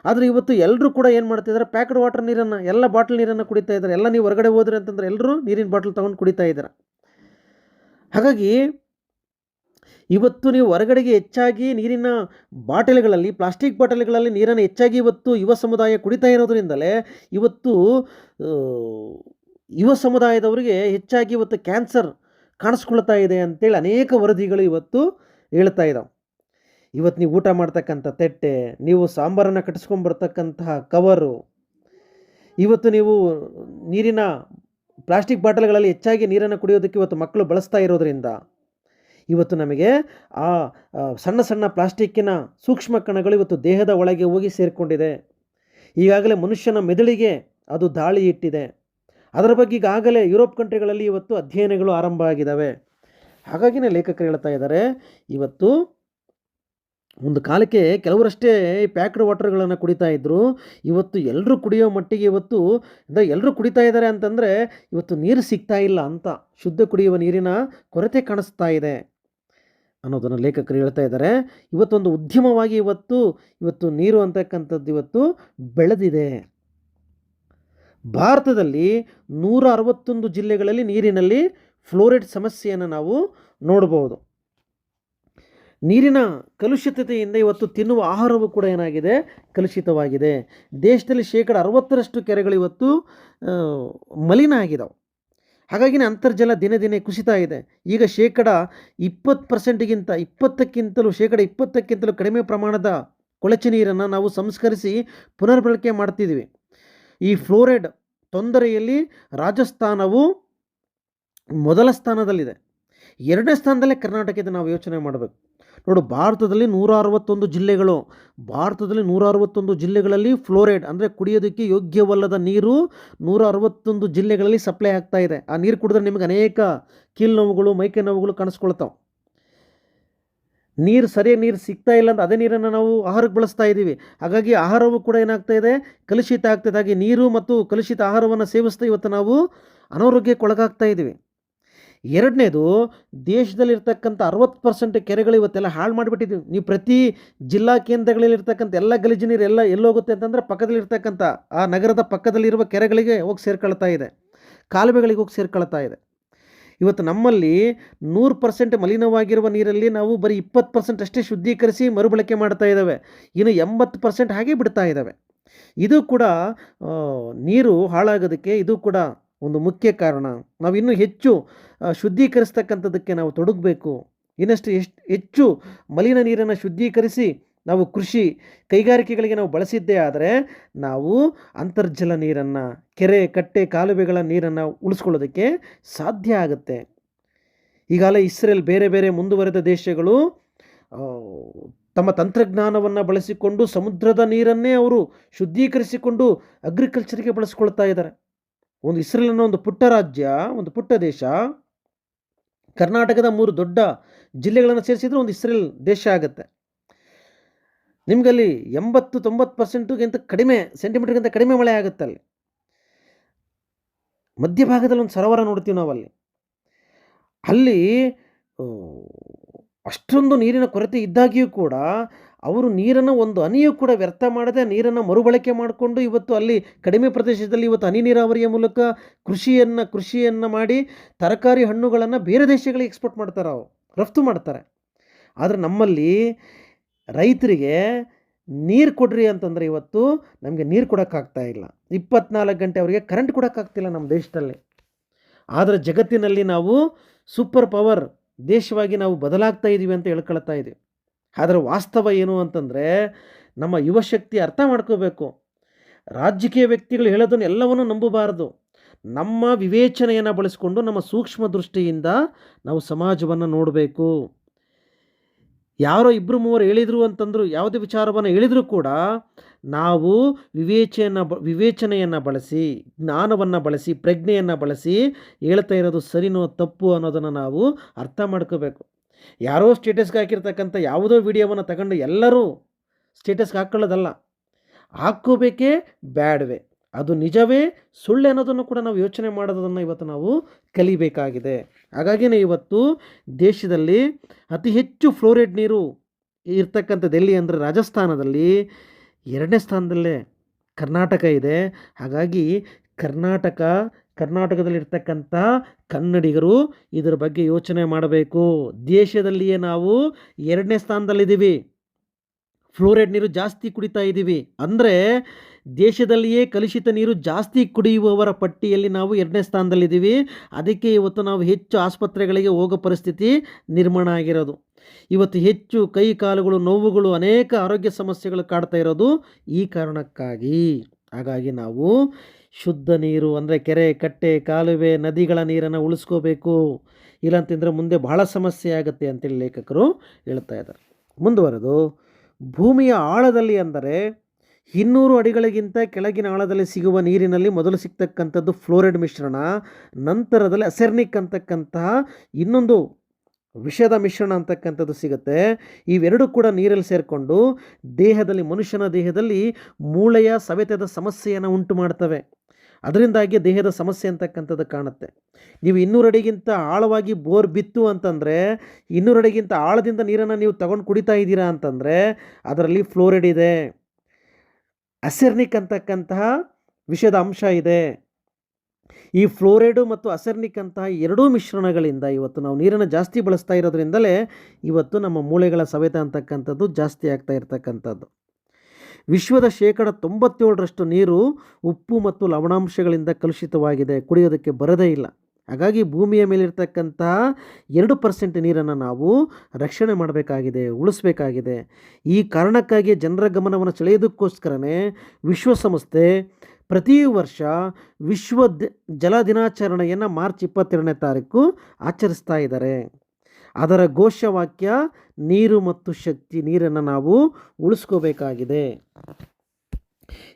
ಆದರೆ ಇವತ್ತು ಎಲ್ಲರೂ ಕೂಡ ಏನು ಮಾಡ್ತಿದ್ದಾರೆ ಪ್ಯಾಕ್ಡ್ ವಾಟರ್ ನೀರನ್ನು, ಎಲ್ಲ ಬಾಟ್ಲ್ ನೀರನ್ನು ಕುಡಿತಾ ಇದ್ದಾರೆ ಎಲ್ಲ ನೀವು ಹೊರಗಡೆ ಹೋದ್ರಿ ಅಂತಂದ್ರೆ ಎಲ್ಲರೂ ನೀರಿನ ಬಾಟಲ್ ತೊಗೊಂಡು ಕುಡಿತಾ ಇದ್ದಾರೆ ಹಾಗಾಗಿ ಇವತ್ತು ನೀವು ಹೊರಗಡೆಗೆ ಹೆಚ್ಚಾಗಿ ನೀರಿನ ಬಾಟಲಿಗಳಲ್ಲಿ, ಪ್ಲಾಸ್ಟಿಕ್ ಬಾಟಲಿಗಳಲ್ಲಿ ನೀರನ್ನು ಹೆಚ್ಚಾಗಿ ಇವತ್ತು ಯುವ ಸಮುದಾಯ ಕುಡಿತಾ ಇರೋದರಿಂದಲೇ ಇವತ್ತು ಯುವ ಸಮುದಾಯದವರಿಗೆ ಹೆಚ್ಚಾಗಿ ಇವತ್ತು ಕ್ಯಾನ್ಸರ್ ಕಾಣಿಸ್ಕೊಳ್ತಾ ಇದೆ ಅಂತೇಳಿ ಅನೇಕ ವರದಿಗಳು ಇವತ್ತು ಹೇಳ್ತಾ ಇದ್ದಾವೆ ಇವತ್ತು ನೀವು ಊಟ ಮಾಡ್ತಕ್ಕಂಥ ತಟ್ಟೆ, ನೀವು ಸಾಂಬಾರನ್ನು ಕಟ್ಟಿಸ್ಕೊಂಬರ್ತಕ್ಕಂತಹ ಕವರು, ಇವತ್ತು ನೀವು ನೀರಿನ ಪ್ಲಾಸ್ಟಿಕ್ ಬಾಟಲ್ಗಳಲ್ಲಿ ಹೆಚ್ಚಾಗಿ ನೀರನ್ನು ಕುಡಿಯೋದಕ್ಕೆ ಇವತ್ತು ಮಕ್ಕಳು ಬಳಸ್ತಾ ಇರೋದ್ರಿಂದ ಇವತ್ತು ನಮಗೆ ಆ ಸಣ್ಣ ಸಣ್ಣ ಪ್ಲಾಸ್ಟಿಕ್ಕಿನ ಸೂಕ್ಷ್ಮ ಕಣಗಳು ಇವತ್ತು ದೇಹದ ಒಳಗೆ ಹೋಗಿ ಸೇರಿಕೊಂಡಿದೆ. ಈಗಾಗಲೇ ಮನುಷ್ಯನ ಮೆದುಳಿಗೆ ಅದು ದಾಳಿ ಇಟ್ಟಿದೆ. ಅದರ ಬಗ್ಗೆ ಈಗಾಗಲೇ ಯುರೋಪ್ ಕಂಟ್ರಿಗಳಲ್ಲಿ ಇವತ್ತು ಅಧ್ಯಯನಗಳು ಆರಂಭ ಆಗಿದ್ದಾವೆ. ಹಾಗಾಗಿನೇ ಲೇಖಕರು ಹೇಳ್ತಾ ಇದ್ದಾರೆ, ಇವತ್ತು ಒಂದು ಕಾಲಕ್ಕೆ ಕೆಲವರಷ್ಟೇ ಪ್ಯಾಕ್ಡ್ ವಾಟರ್ಗಳನ್ನು ಕುಡಿತಾ ಇದ್ದರು ಇವತ್ತು ಎಲ್ಲರೂ ಕುಡಿಯೋ ಮಟ್ಟಿಗೆ ಇವತ್ತು ಎಲ್ಲರೂ ಕುಡಿತಾ ಇದ್ದಾರೆ ಅಂತಂದರೆ ಇವತ್ತು ನೀರು ಸಿಗ್ತಾ ಇಲ್ಲ ಅಂತ. ಶುದ್ಧ ಕುಡಿಯುವ ನೀರಿನ ಕೊರತೆ ಕಾಣಿಸ್ತಾ ಇದೆ. ಅನ್ನೋದನ್ನು ಲೇಖಕರು ಹೇಳ್ತಾ ಇದ್ದಾರೆ. ಇವತ್ತೊಂದು ಉದ್ಯಮವಾಗಿ ಇವತ್ತು ಇವತ್ತು ನೀರು ಅಂತಕ್ಕಂಥದ್ದು ಇವತ್ತು ಬೆಳೆದಿದೆ. ಭಾರತದಲ್ಲಿ ನೂರ ಅರವತ್ತೊಂದು ಜಿಲ್ಲೆಗಳಲ್ಲಿ ನೀರಿನಲ್ಲಿ ಫ್ಲೋರೈಡ್ ಸಮಸ್ಯೆಯನ್ನು ನಾವು ನೋಡಬಹುದು ನೀರಿನ ಕಲುಷಿತತೆಯಿಂದ ಇವತ್ತು ತಿನ್ನುವ ಆಹಾರವೂ ಕೂಡ ಏನಾಗಿದೆ? ಕಲುಷಿತವಾಗಿದೆ. ದೇಶದಲ್ಲಿ ಶೇಕಡ ಅರವತ್ತರಷ್ಟು ಕೆರೆಗಳು ಇವತ್ತು ಮಲಿನ ಆಗಿದಾವೆ. ಹಾಗಾಗಿನೇ ಅಂತರ್ಜಲ ದಿನೇ ದಿನೇ ಕುಸಿತಾ ಇದೆ. ಈಗ ಶೇಕಡ ಇಪ್ಪತ್ತು ಪರ್ಸೆಂಟ್ಗಿಂತ ಇಪ್ಪತ್ತಕ್ಕಿಂತಲೂ, ಶೇಕಡ ಇಪ್ಪತ್ತಕ್ಕಿಂತಲೂ ಕಡಿಮೆ ಪ್ರಮಾಣದ ಕೊಳಚೆ ನೀರನ್ನು ನಾವು ಸಂಸ್ಕರಿಸಿ ಪುನರ್ಬಳಕೆ ಮಾಡ್ತಿದ್ದೀವಿ. ಈ ಫ್ಲೋರೈಡ್ ತೊಂದರೆಯಲ್ಲಿ ರಾಜಸ್ಥಾನವು ಮೊದಲ ಸ್ಥಾನದಲ್ಲಿದೆ. ಎರಡನೇ ಸ್ಥಾನದಲ್ಲೇ ಕರ್ನಾಟಕದ ನಾವು ಯೋಚನೆ ಮಾಡಬೇಕು. ನೋಡು, ಭಾರತದಲ್ಲಿ ನೂರ ಅರವತ್ತೊಂದು ಜಿಲ್ಲೆಗಳು. ಭಾರತದಲ್ಲಿ ನೂರ ಅರವತ್ತೊಂದು ಜಿಲ್ಲೆಗಳಲ್ಲಿ ಫ್ಲೋರೈಡ್ ಅಂದರೆ ಕುಡಿಯೋದಕ್ಕೆ ಯೋಗ್ಯವಲ್ಲದ ನೀರು ನೂರ ಅರವತ್ತೊಂದು ಜಿಲ್ಲೆಗಳಲ್ಲಿ ಸಪ್ಲೈ ಆಗ್ತಾ ಇದೆ. ಆ ನೀರು ಕುಡಿದ್ರೆ ನಿಮಗೆ ಅನೇಕ ಕೀಲ್ ನೋವುಗಳು ಮೈಕೆ ನೋವುಗಳು ಕಾಣಿಸ್ಕೊಳ್ತಾವೆ. ನೀರು ಸರಿಯಾಗಿ ನೀರು ಸಿಗ್ತಾ ಇಲ್ಲ ಅಂತ ಅದೇ ನೀರನ್ನು ನಾವು ಆಹಾರಕ್ಕೆ ಬಳಸ್ತಾ ಇದ್ದೀವಿ. ಹಾಗಾಗಿ ಆಹಾರವು ಕೂಡ ಏನಾಗ್ತಾ ಇದೆ? ಕಲುಷಿತ ಇದೆ. ಹಾಗೆ ನೀರು ಮತ್ತು ಕಲುಷಿತ ಆಹಾರವನ್ನು ಸೇವಿಸ್ತಾ ಇವತ್ತು ನಾವು ಅನಾರೋಗ್ಯಕ್ಕೆ ಒಳಗಾಗ್ತಾ ಇದ್ದೀವಿ. ಎರಡನೇದು ದೇಶದಲ್ಲಿರ್ತಕ್ಕಂಥ ಅರವತ್ತು ಪರ್ಸೆಂಟ್ ಕೆರೆಗಳು ಇವತ್ತೆಲ್ಲ ಹಾಳು ಮಾಡಿಬಿಟ್ಟಿದ್ದೀವಿ ನೀವು ಪ್ರತಿ ಜಿಲ್ಲಾ ಕೇಂದ್ರಗಳಲ್ಲಿರ್ತಕ್ಕಂಥ ಎಲ್ಲ ಗಲೀಜು ನೀರು ಎಲ್ಲ ಎಲ್ಲೋಗುತ್ತೆ ಅಂತಂದರೆ ಪಕ್ಕದಲ್ಲಿರ್ತಕ್ಕಂಥ ಆ ನಗರದ ಪಕ್ಕದಲ್ಲಿರುವ ಕೆರೆಗಳಿಗೆ ಹೋಗಿ ಸೇರ್ಕೊಳ್ತಾ ಇದೆ. ಕಾಲುವೆಗಳಿಗೆ ಹೋಗಿ ಸೇರ್ಕೊಳ್ತಾ ಇದೆ. ಇವತ್ತು ನಮ್ಮಲ್ಲಿ ನೂರು ಪರ್ಸೆಂಟ್ ಮಲಿನವಾಗಿರುವ ನೀರಲ್ಲಿ ನಾವು ಬರೀ ಇಪ್ಪತ್ತು ಪರ್ಸೆಂಟ್ ಅಷ್ಟೇ ಶುದ್ಧೀಕರಿಸಿ ಮರುಬಳಕೆ ಮಾಡ್ತಾ ಇದ್ದಾವೆ ಇನ್ನು ಎಂಬತ್ತು ಪರ್ಸೆಂಟ್ ಹಾಗೆ ಬಿಡ್ತಾ ಇದ್ದಾವೆ ಇದು ಕೂಡ ನೀರು ಹಾಳಾಗೋದಕ್ಕೆ, ಇದು ಕೂಡ ಒಂದು ಮುಖ್ಯ ಕಾರಣ. ನಾವು ಇನ್ನೂ ಹೆಚ್ಚು ಶುದ್ಧೀಕರಿಸ್ತಕ್ಕಂಥದ್ದಕ್ಕೆ ನಾವು ತೊಡಗಬೇಕು. ಇನ್ನಷ್ಟು ಎಷ್ಟು, ಹೆಚ್ಚು ಮಲಿನ ನೀರನ್ನು ಶುದ್ಧೀಕರಿಸಿ ನಾವು ಕೃಷಿ ಕೈಗಾರಿಕೆಗಳಿಗೆ ನಾವು ಬಳಸಿದ್ದೇ ಆದರೆ ನಾವು ಅಂತರ್ಜಲ ನೀರನ್ನು, ಕೆರೆ, ಕಟ್ಟೆ, ಕಾಲುವೆಗಳ ನೀರನ್ನು ಉಳಿಸ್ಕೊಳ್ಳೋದಕ್ಕೆ ಸಾಧ್ಯ ಆಗುತ್ತೆ. ಈಗಾಗಲೇ ಇಸ್ರೇಲ್ ಬೇರೆ ಬೇರೆ ಮುಂದುವರೆದ ದೇಶಗಳು ತಮ್ಮ ತಂತ್ರಜ್ಞಾನವನ್ನು ಬಳಸಿಕೊಂಡು ಸಮುದ್ರದ ನೀರನ್ನೇ ಅವರು ಶುದ್ಧೀಕರಿಸಿಕೊಂಡು ಅಗ್ರಿಕಲ್ಚರ್ಗೆ ಬಳಸ್ಕೊಳ್ತಾ ಇದ್ದಾರೆ. ಒಂದು ಇಸ್ರೇಲ್ ಅನ್ನೋ ಒಂದು ಪುಟ್ಟ ರಾಜ್ಯ, ಒಂದು ಪುಟ್ಟ ದೇಶ, ಕರ್ನಾಟಕದ ಮೂರು ದೊಡ್ಡ ಜಿಲ್ಲೆಗಳನ್ನು ಸೇರಿಸಿದ್ರೆ ಒಂದು ಇಸ್ರೇಲ್ ದೇಶ ಆಗುತ್ತೆ. ನಿಮಗಲ್ಲಿ ಎಂಬತ್ತು, ತೊಂಬತ್ತು ಪರ್ಸೆಂಟ್ಗಿಂತ ಕಡಿಮೆ ಸೆಂಟಿಮೀಟರ್ಗಿಂತ ಕಡಿಮೆ ಮಳೆ ಆಗುತ್ತೆ ಅಲ್ಲಿ. ಮಧ್ಯಭಾಗದಲ್ಲಿ ಒಂದು ಸರೋವರ ನೋಡ್ತೀವಿ ನಾವಲ್ಲಿ. ಅಲ್ಲಿ ಅಲ್ಲಿ, ಅಷ್ಟೊಂದು ನೀರಿನ ಕೊರತೆ ಇದ್ದಾಗಿಯೂ ಕೂಡ ಅವರು ನೀರನ್ನು ಒಂದು ಹನಿಯೂ ಕೂಡ ವ್ಯರ್ಥ ಮಾಡದೆ ನೀರನ್ನು ಮರುಬಳಕೆ ಮಾಡಿಕೊಂಡು ಇವತ್ತು ಅಲ್ಲಿ ಕಡಿಮೆ ಪ್ರದೇಶದಲ್ಲಿ ಇವತ್ತು ಹನಿ ನೀರಾವರಿಯ ಮೂಲಕ ಕೃಷಿಯನ್ನು ಕೃಷಿಯನ್ನು ಮಾಡಿ ತರಕಾರಿ ಹಣ್ಣುಗಳನ್ನು ಬೇರೆ ದೇಶಗಳಿಗೆ ಎಕ್ಸ್ಪೋರ್ಟ್ ಮಾಡ್ತಾರೆ ಅವರು. ರಫ್ತು ಮಾಡ್ತಾರೆ. ಆದರೆ ನಮ್ಮಲ್ಲಿ ರೈತರಿಗೆ ನೀರು ಕೊಡ್ರಿ ಅಂತಂದರೆ ಇವತ್ತು ನಮಗೆ ನೀರು ಕೊಡೋಕ್ಕಾಗ್ತಾ ಇಲ್ಲ. ಇಪ್ಪತ್ನಾಲ್ಕು ಗಂಟೆ ಅವರಿಗೆ ಕರೆಂಟ್ ಕೊಡೋಕ್ಕಾಗ್ತಿಲ್ಲ ನಮ್ಮ ದೇಶದಲ್ಲಿ. ಆದರೆ ಜಗತ್ತಿನಲ್ಲಿ ನಾವು ಸೂಪರ್ ಪವರ್ ದೇಶವಾಗಿ ನಾವು ಬದಲಾಗ್ತಾ ಇದ್ದೀವಿ ಅಂತ ಹೇಳ್ಕೊಳ್ತಾ ಇದ್ದೀವಿ ಆದರೆ ವಾಸ್ತವ ಏನು ಅಂತಂದರೆ ನಮ್ಮ ಯುವಶಕ್ತಿ ಅರ್ಥ ಮಾಡ್ಕೋಬೇಕು. ರಾಜಕೀಯ ವ್ಯಕ್ತಿಗಳು ಹೇಳೋದನ್ನು ಎಲ್ಲವನ್ನು ನಂಬಬಾರದು. ನಮ್ಮ ವಿವೇಚನೆಯನ್ನು ಬಳಸಿಕೊಂಡು ನಮ್ಮ ಸೂಕ್ಷ್ಮ ದೃಷ್ಟಿಯಿಂದ ನಾವು ಸಮಾಜವನ್ನು ನೋಡಬೇಕು. ಯಾರೋ ಇಬ್ಬರು ಮೂವರು ಹೇಳಿದರು ಅಂತಂದರು, ಯಾವುದೇ ವಿಚಾರವನ್ನು ಹೇಳಿದರೂ ಕೂಡ ನಾವು ವಿವೇಚನ ವಿವೇಚನೆಯನ್ನು ಬಳಸಿ, ಜ್ಞಾನವನ್ನು ಬಳಸಿ, ಪ್ರಜ್ಞೆಯನ್ನು ಬಳಸಿ ಹೇಳ್ತಾ ಇರೋದು ಸರಿನೋ ತಪ್ಪು ಅನ್ನೋದನ್ನು ನಾವು ಅರ್ಥ ಮಾಡ್ಕೋಬೇಕು. ಯಾರೋ ಸ್ಟೇಟಸ್ಗೆ ಹಾಕಿರ್ತಕ್ಕಂಥ ಯಾವುದೋ ವಿಡಿಯೋವನ್ನು ತಗೊಂಡು ಎಲ್ಲರೂ ಸ್ಟೇಟಸ್ಗೆ ಹಾಕ್ಕೊಳ್ಳೋದಲ್ಲ ಹಾಕ್ಕೋಬೇಕೇ ಬ್ಯಾಡ್ವೇ ಅದು ನಿಜವೇ ಸುಳ್ಳು ಅನ್ನೋದನ್ನು ಕೂಡ ನಾವು ಯೋಚನೆ ಮಾಡೋದನ್ನು ಇವತ್ತು ನಾವು ಕಲಿಬೇಕಾಗಿದೆ. ಹಾಗಾಗಿನೇ ಇವತ್ತು ದೇಶದಲ್ಲಿ ಅತಿ ಹೆಚ್ಚು ಫ್ಲೋರೈಡ್ ನೀರು ಇರ್ತಕ್ಕಂಥದ್ದು ದೆಲ್ಲಿ ಅಂದರೆ ರಾಜಸ್ಥಾನದಲ್ಲಿ ಎರಡನೇ ಸ್ಥಾನದಲ್ಲೇ ಕರ್ನಾಟಕ ಇದೆ. ಹಾಗಾಗಿ ಕರ್ನಾಟಕ ಕರ್ನಾಟಕದಲ್ಲಿರ್ತಕ್ಕಂಥ ಕನ್ನಡಿಗರು ಇದರ ಬಗ್ಗೆ ಯೋಚನೆ ಮಾಡಬೇಕು. ದೇಶದಲ್ಲಿಯೇ ನಾವು ಎರಡನೇ ಸ್ಥಾನದಲ್ಲಿದ್ದೀವಿ. ಫ್ಲೋರೈಡ್ ನೀರು ಜಾಸ್ತಿ ಕುಡಿತಾ ಇದ್ದೀವಿ. ಅಂದರೆ ದೇಶದಲ್ಲಿಯೇ ಕಲುಷಿತ ನೀರು ಜಾಸ್ತಿ ಕುಡಿಯುವವರ ಪಟ್ಟಿಯಲ್ಲಿ ನಾವು ಎರಡನೇ ಸ್ಥಾನದಲ್ಲಿದ್ದೀವಿ. ಅದಕ್ಕೆ ಇವತ್ತು ನಾವು ಹೆಚ್ಚು ಆಸ್ಪತ್ರೆಗಳಿಗೆ ಹೋಗೋ ಪರಿಸ್ಥಿತಿ ನಿರ್ಮಾಣ ಆಗಿರೋದು. ಇವತ್ತು ಹೆಚ್ಚು ಕೈ ಕಾಲುಗಳು ನೋವುಗಳು ಅನೇಕ ಆರೋಗ್ಯ ಸಮಸ್ಯೆಗಳು ಕಾಡ್ತಾ ಇರೋದು ಈ ಕಾರಣಕ್ಕಾಗಿ. ಹಾಗಾಗಿ ನಾವು ಶುದ್ಧ ನೀರು ಅಂದರೆ ಕೆರೆ, ಕಟ್ಟೆ, ಕಾಲುವೆ, ನದಿಗಳ ನೀರನ್ನು ಉಳಿಸ್ಕೋಬೇಕು. ಇಲ್ಲಂತಂದರೆ ಮುಂದೆ ಬಹಳ ಸಮಸ್ಯೆ ಆಗುತ್ತೆ ಅಂತೇಳಿ ಲೇಖಕರು ಹೇಳ್ತಾ ಇದ್ದಾರೆ. ಮುಂದುವರೆದು, ಭೂಮಿಯ ಆಳದಲ್ಲಿ ಅಂದರೆ ಇನ್ನೂರು ಅಡಿಗಳಿಗಿಂತ ಕೆಳಗಿನ ಆಳದಲ್ಲಿ ಸಿಗುವ ನೀರಿನಲ್ಲಿ ಮೊದಲು ಸಿಗ್ತಕ್ಕಂಥದ್ದು ಫ್ಲೋರೈಡ್ ಮಿಶ್ರಣ, ನಂತರದಲ್ಲಿ ಅಸೆರ್ನಿಕ್ ಅಂತಕ್ಕಂತಹ ಇನ್ನೊಂದು ವಿಷದ ಮಿಶ್ರಣ ಅಂತಕ್ಕಂಥದ್ದು ಸಿಗುತ್ತೆ. ಇವೆರಡೂ ಕೂಡ ನೀರಲ್ಲಿ ಸೇರಿಕೊಂಡು ದೇಹದಲ್ಲಿ, ಮನುಷ್ಯನ ದೇಹದಲ್ಲಿ ಮೂಳೆಯ ಸವೆತದ ಸಮಸ್ಯೆಯನ್ನು ಉಂಟು ಮಾಡ್ತವೆ. ಅದರಿಂದಾಗಿ ದೇಹದ ಸಮಸ್ಯೆ ಅಂತಕ್ಕಂಥದ್ದು ಕಾಣುತ್ತೆ. ನೀವು ಇನ್ನೂರು ಅಡಿಗಿಂತ ಆಳವಾಗಿ ಬೋರ್ ಬಿತ್ತು ಅಂತಂದರೆ ಇನ್ನೂರು ಅಡಿಗಿಂತ ಆಳದಿಂದ ನೀರನ್ನು ನೀವು ತಗೊಂಡು ಕುಡಿತಾ ಇದ್ದೀರಾ ಅಂತಂದರೆ, ಅದರಲ್ಲಿ ಫ್ಲೋರಿಡ್ ಇದೆ. ಅಸೆರ್ನಿಕ್ ಅಂತಕ್ಕಂತಹ ವಿಷದ ಅಂಶ ಇದೆ. ಈ ಫ್ಲೋರೈಡು ಮತ್ತು ಅಸರ್ನಿಕ್ ಅಂತಹ ಎರಡೂ ಮಿಶ್ರಣಗಳಿಂದ ಇವತ್ತು ನಾವು ನೀರನ್ನು ಜಾಸ್ತಿ ಬಳಸ್ತಾ ಇರೋದ್ರಿಂದಲೇ ಇವತ್ತು ನಮ್ಮ ಮೂಳೆಗಳ ಸವೆತ ಅಂತಕ್ಕಂಥದ್ದು ಜಾಸ್ತಿ ಆಗ್ತಾ ಇರ್ತಕ್ಕಂಥದ್ದು. ವಿಶ್ವದ ಶೇಕಡ ತೊಂಬತ್ತೇಳರಷ್ಟು ನೀರು ಉಪ್ಪು ಮತ್ತು ಲವಣಾಂಶಗಳಿಂದ ಕಲುಷಿತವಾಗಿದೆ, ಕುಡಿಯೋದಕ್ಕೆ ಬರದೇ ಇಲ್ಲ. ಹಾಗಾಗಿ ಭೂಮಿಯ ಮೇಲಿರ್ತಕ್ಕಂತಹ ಎರಡು ಪರ್ಸೆಂಟ್ ನೀರನ್ನು ನಾವು ರಕ್ಷಣೆ ಮಾಡಬೇಕಾಗಿದೆ, ಉಳಿಸ್ಬೇಕಾಗಿದೆ. ಈ ಕಾರಣಕ್ಕಾಗಿ ಜನರ ಗಮನವನ್ನು ಸೆಳೆಯೋದಕ್ಕೋಸ್ಕರನೇ ವಿಶ್ವಸಂಸ್ಥೆ ಪ್ರತಿ ವರ್ಷ ವಿಶ್ವ ಜಲ ದಿನಾಚರಣೆಯನ್ನು ಮಾರ್ಚ್ ಇಪ್ಪತ್ತೆರಡನೇ ತಾರೀಕು ಆಚರಿಸ್ತಾ ಇದ್ದಾರೆ. ಅದರ ಘೋಷವಾಕ್ಯ, ನೀರು ಮತ್ತು ಶಕ್ತಿ ನೀರನ್ನು ನಾವು ಉಳಿಸ್ಕೋಬೇಕಾಗಿದೆ.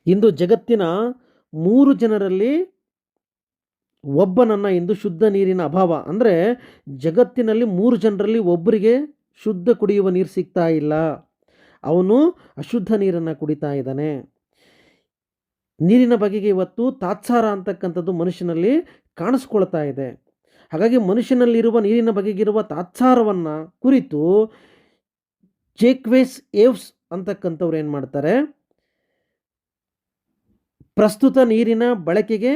ಇಂದು ಜಗತ್ತಿನ ಮೂರು ಜನರಲ್ಲಿ ಒಬ್ಬನನ್ನು ಇಂದು ಶುದ್ಧ ನೀರಿನ ಅಭಾವ. ಅಂದರೆ ಜಗತ್ತಿನಲ್ಲಿ ಮೂರು ಜನರಲ್ಲಿ ಒಬ್ಬರಿಗೆ ಶುದ್ಧ ಕುಡಿಯುವ ನೀರು ಸಿಗ್ತಾ ಇಲ್ಲ. ಅವನು ಅಶುದ್ಧ ನೀರನ್ನು ಕುಡಿತಾ ಇದ್ದಾನೆ. ನೀರಿನ ಬಗೆಗೆ ಇವತ್ತು ತಾತ್ಸಾರ ಅಂತಕ್ಕಂಥದ್ದು ಮನುಷ್ಯನಲ್ಲಿ ಕಾಣಿಸ್ಕೊಳ್ತಾ ಇದೆ. ಹಾಗಾಗಿ ಮನುಷ್ಯನಲ್ಲಿರುವ ನೀರಿನ ಬಗೆಗಿರುವ ತಾತ್ಸಾರವನ್ನು ಕುರಿತು ಜೇಕ್ವೇಸ್ ಏವ್ಸ್ ಅಂತಕ್ಕಂಥವ್ರು ಏನು ಮಾಡ್ತಾರೆ? ಪ್ರಸ್ತುತ ನೀರಿನ ಬಳಕೆಗೆ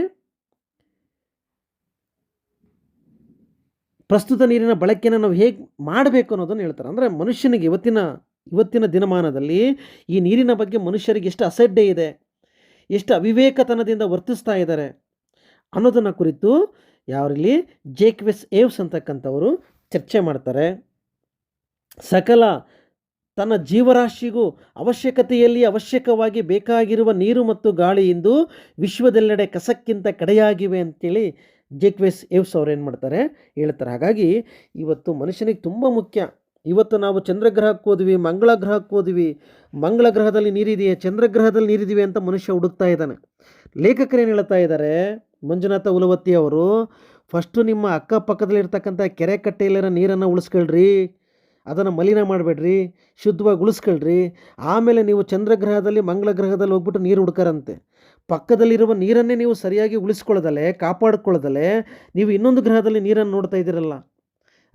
ಪ್ರಸ್ತುತ ನೀರಿನ ಬಳಕೆಯನ್ನು ನಾವು ಹೇಗೆ ಮಾಡಬೇಕು ಅನ್ನೋದನ್ನು ಹೇಳ್ತಾರೆ. ಅಂದರೆ ಮನುಷ್ಯನಿಗೆ ಇವತ್ತಿನ ಇವತ್ತಿನ ದಿನಮಾನದಲ್ಲಿ ಈ ನೀರಿನ ಬಗ್ಗೆ ಮನುಷ್ಯರಿಗೆ ಎಷ್ಟು ಅಸಡ್ಡೆ ಇದೆ. ಎಷ್ಟು ಅವಿವೇಕತನದಿಂದ ವರ್ತಿಸ್ತಾ ಇದ್ದಾರೆ ಅನ್ನೋದನ್ನು ಕುರಿತು ಯಾವರಲ್ಲಿ ಜೇಕ್ವೆಸ್ ಏವ್ಸ್ ಅಂತಕ್ಕಂಥವರು ಚರ್ಚೆ ಮಾಡ್ತಾರೆ. ಸಕಲ ತನ್ನ ಜೀವರಾಶಿಗೂ ಅವಶ್ಯಕತೆಯಲ್ಲಿ ಅವಶ್ಯಕವಾಗಿ ಬೇಕಾಗಿರುವ ನೀರು ಮತ್ತು ಗಾಳಿ ಇಂದು ವಿಶ್ವದೆಲ್ಲೆಡೆ ಕಸಕ್ಕಿಂತ ಕಡೆಯಾಗಿವೆ ಅಂತೇಳಿ ಜೇಕ್ವೆಸ್ ಏವ್ಸ್ ಅವ್ರು ಏನು ಮಾಡ್ತಾರೆ? ಹೇಳ್ತಾರೆ. ಹಾಗಾಗಿ ಇವತ್ತು ಮನುಷ್ಯನಿಗೆ ತುಂಬ ಮುಖ್ಯ ಇವತ್ತು ನಾವು ಚಂದ್ರಗ್ರಹಕ್ಕೆ ಹೋದ್ವಿ ಮಂಗಳ ಗ್ರಹಕ್ಕೆ ಹೋದ್ವಿ. ಮಂಗಳ ಗ್ರಹದಲ್ಲಿ ನೀರಿದೆಯೇ? ಚಂದ್ರಗ್ರಹದಲ್ಲಿ ನೀರಿದೆಯೇ ಅಂತ ಮನುಷ್ಯ ಹುಡುಕ್ತಾ ಇದ್ದಾನೆ. ಲೇಖಕರೇನು ಹೇಳ್ತಾ ಇದ್ದಾರೆ? ಮಂಜುನಾಥ ಉಲವತ್ತಿ ಅವರು, ಫಸ್ಟು ನಿಮ್ಮ ಅಕ್ಕಪಕ್ಕದಲ್ಲಿರ್ತಕ್ಕಂಥ ಕೆರೆ ಕಟ್ಟೆಯಲ್ಲಿರೋ ನೀರನ್ನು ಉಳಿಸ್ಕೊಳ್ರಿ. ಅದನ್ನು ಮಲಿನ ಮಾಡಬೇಡ್ರಿ. ಶುದ್ಧವಾಗಿ ಉಳಿಸ್ಕೊಳ್ರಿ. ಆಮೇಲೆ ನೀವು ಚಂದ್ರಗ್ರಹದಲ್ಲಿ ಮಂಗಳ ಗ್ರಹದಲ್ಲಿ ಹೋಗ್ಬಿಟ್ಟು ನೀರು ಹುಡ್ಕರಂತೆ. ಪಕ್ಕದಲ್ಲಿರುವ ನೀರನ್ನೇ ನೀವು ಸರಿಯಾಗಿ ಉಳಿಸ್ಕೊಳ್ಳೋದಲ್ಲೇ ಕಾಪಾಡಿಕೊಳ್ಳದಲೆ, ನೀವು ಇನ್ನೊಂದು ಗ್ರಹದಲ್ಲಿ ನೀರನ್ನು ನೋಡ್ತಾ ಇದ್ದೀರಲ್ಲ.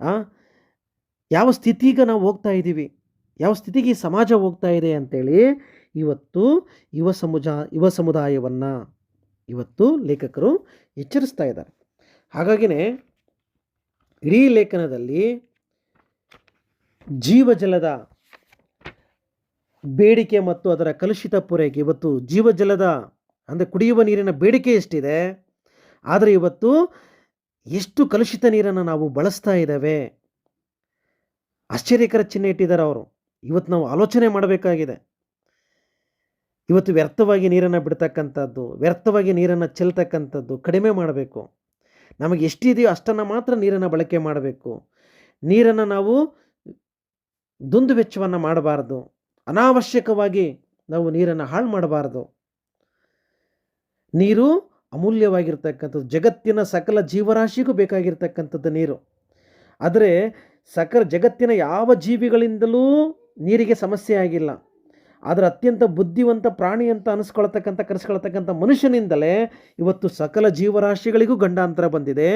ಆ? ಯಾವ ಸ್ಥಿತಿಗೆ ನಾವು ಹೋಗ್ತಾ ಇದ್ದೀವಿ? ಯಾವ ಸ್ಥಿತಿಗೆ ಸಮಾಜ ಹೋಗ್ತಾ ಇದೆ ಅಂತೇಳಿ ಇವತ್ತು ಯುವ ಸಮುಜ, ಯುವ ಸಮುದಾಯವನ್ನು ಇವತ್ತು ಲೇಖಕರು ಎಚ್ಚರಿಸ್ತಾ ಇದ್ದಾರೆ. ಹಾಗಾಗಿನೇ ಇಡೀ ಲೇಖನದಲ್ಲಿ ಜೀವಜಲದ ಬೇಡಿಕೆ ಮತ್ತು ಅದರ ಕಲುಷಿತ ಪೂರೈಕೆ, ಇವತ್ತು ಜೀವಜಲದ ಅಂದರೆ ಕುಡಿಯುವ ನೀರಿನ ಬೇಡಿಕೆ ಎಷ್ಟಿದೆ? ಆದರೆ ಇವತ್ತು ಎಷ್ಟು ಕಲುಷಿತ ನೀರನ್ನು ನಾವು ಬಳಸ್ತಾ ಇದ್ದೇವೆ? ಆಶ್ಚರ್ಯಕರ ಚಿಹ್ನೆ ಇಟ್ಟಿದ್ದಾರೆ ಅವರು. ಇವತ್ತು ನಾವು ಆಲೋಚನೆ ಮಾಡಬೇಕಾಗಿದೆ. ಇವತ್ತು ವ್ಯರ್ಥವಾಗಿ ನೀರನ್ನು ಬಿಡ್ತಕ್ಕಂಥದ್ದು, ವ್ಯರ್ಥವಾಗಿ ನೀರನ್ನು ಚೆಲ್ತಕ್ಕಂಥದ್ದು ಕಡಿಮೆ ಮಾಡಬೇಕು. ನಮಗೆ ಎಷ್ಟಿದೆಯೋ ಅಷ್ಟನ್ನು ಮಾತ್ರ ನೀರನ್ನು ಬಳಕೆ ಮಾಡಬೇಕು. ನೀರನ್ನು ನಾವು ದುಂದು ವೆಚ್ಚವನ್ನು ಮಾಡಬಾರ್ದು. ಅನಾವಶ್ಯಕವಾಗಿ ನಾವು ನೀರನ್ನು ಹಾಳು ಮಾಡಬಾರ್ದು. ನೀರು ಅಮೂಲ್ಯವಾಗಿರ್ತಕ್ಕಂಥದ್ದು, ಜಗತ್ತಿನ ಸಕಲ ಜೀವರಾಶಿಗೂ ಬೇಕಾಗಿರ್ತಕ್ಕಂಥದ್ದು ನೀರು. ಆದರೆ ಸಕಲ ಜಗತ್ತಿನ ಯಾವ ಜೀವಿಗಳಿಂದಲೂ ನೀರಿಗೆ ಸಮಸ್ಯೆ ಆಗಿಲ್ಲ. ಆದರೆ ಅತ್ಯಂತ ಬುದ್ಧಿವಂತ ಪ್ರಾಣಿ ಅಂತ ಅನಿಸ್ಕೊಳ್ತಕ್ಕಂಥ, ಕರೆಸ್ಕೊಳ್ತಕ್ಕಂಥ ಮನುಷ್ಯನಿಂದಲೇ ಇವತ್ತು ಸಕಲ ಜೀವರಾಶಿಗಳಿಗೂ ಗಂಡಾಂತರ ಬಂದಿದೆ,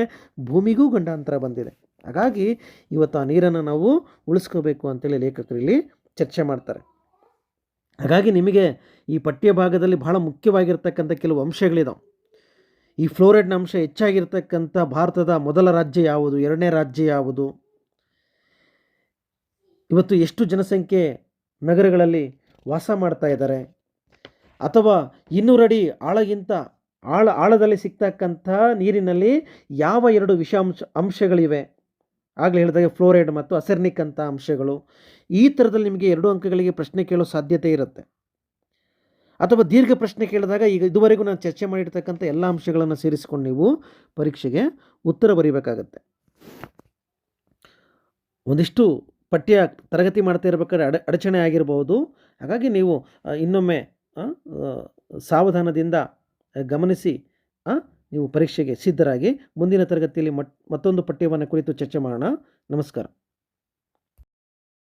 ಭೂಮಿಗೂ ಗಂಡಾಂತರ ಬಂದಿದೆ. ಹಾಗಾಗಿ ಇವತ್ತು ಆ ನೀರನ್ನು ನಾವು ಉಳಿಸ್ಕೋಬೇಕು ಅಂತೇಳಿ ಲೇಖಕರು ಇಲ್ಲಿ ಚರ್ಚೆ ಮಾಡ್ತಾರೆ. ಹಾಗಾಗಿ ನಿಮಗೆ ಈ ಪಠ್ಯ ಭಾಗದಲ್ಲಿ ಬಹಳ ಮುಖ್ಯವಾಗಿರ್ತಕ್ಕಂಥ ಕೆಲವು ಅಂಶಗಳಿದಾವೆ. ಈ ಫ್ಲೋರೈಡ್ನ ಅಂಶ ಹೆಚ್ಚಾಗಿರ್ತಕ್ಕಂಥ ಭಾರತದ ಮೊದಲ ರಾಜ್ಯ ಯಾವುದು, ಎರಡನೇ ರಾಜ್ಯ ಯಾವುದು ಇವತ್ತು ಎಷ್ಟು ಜನಸಂಖ್ಯೆ ನಗರಗಳಲ್ಲಿ ವಾಸ ಮಾಡ್ತಾ ಇದ್ದಾರೆ? ಅಥವಾ ಇನ್ನೂರಡಿ ಆಳಗಿಂತ ಆಳ, ಆಳದಲ್ಲಿ ಸಿಗ್ತಕ್ಕಂಥ ನೀರಿನಲ್ಲಿ ಯಾವ ಎರಡು ವಿಷಾಂಶ ಅಂಶಗಳಿವೆ? ಆಗಲೇ ಹೇಳಿದಾಗ ಫ್ಲೋರೈಡ್ ಮತ್ತು ಅಸೆರ್ನಿಕ್ ಅಂತ ಅಂಶಗಳು. ಈ ಥರದಲ್ಲಿ ನಿಮಗೆ ಎರಡು ಅಂಕಗಳಿಗೆ ಪ್ರಶ್ನೆ ಕೇಳೋ ಸಾಧ್ಯತೆ ಇರುತ್ತೆ. ಅಥವಾ ದೀರ್ಘ ಪ್ರಶ್ನೆ ಕೇಳಿದಾಗ ಈಗ ಇದುವರೆಗೂ ನಾನು ಚರ್ಚೆ ಮಾಡಿರ್ತಕ್ಕಂಥ ಎಲ್ಲ ಅಂಶಗಳನ್ನು ಸೇರಿಸಿಕೊಂಡು ನೀವು ಪರೀಕ್ಷೆಗೆ ಉತ್ತರ ಬರೀಬೇಕಾಗತ್ತೆ. ಒಂದಿಷ್ಟು ಪಠ್ಯ ತರಗತಿ ಮಾಡ್ತಾ ಇರಬೇಕಾದ್ರೆ ಅಡ, ಅಡಚಣೆ ಆಗಿರ್ಬೋದು. ಹಾಗಾಗಿ ನೀವು ಇನ್ನೊಮ್ಮೆ ಸಾವಧಾನದಿಂದ ಗಮನಿಸಿ ನೀವು ಪರೀಕ್ಷೆಗೆ ಸಿದ್ಧರಾಗಿ ಮುಂದಿನ ತರಗತಿಯಲ್ಲಿ ಮತ್ತೊಂದು ಪಠ್ಯವನ್ನು ಕುರಿತು ಚರ್ಚೆ ಮಾಡೋಣ. ನಮಸ್ಕಾರ.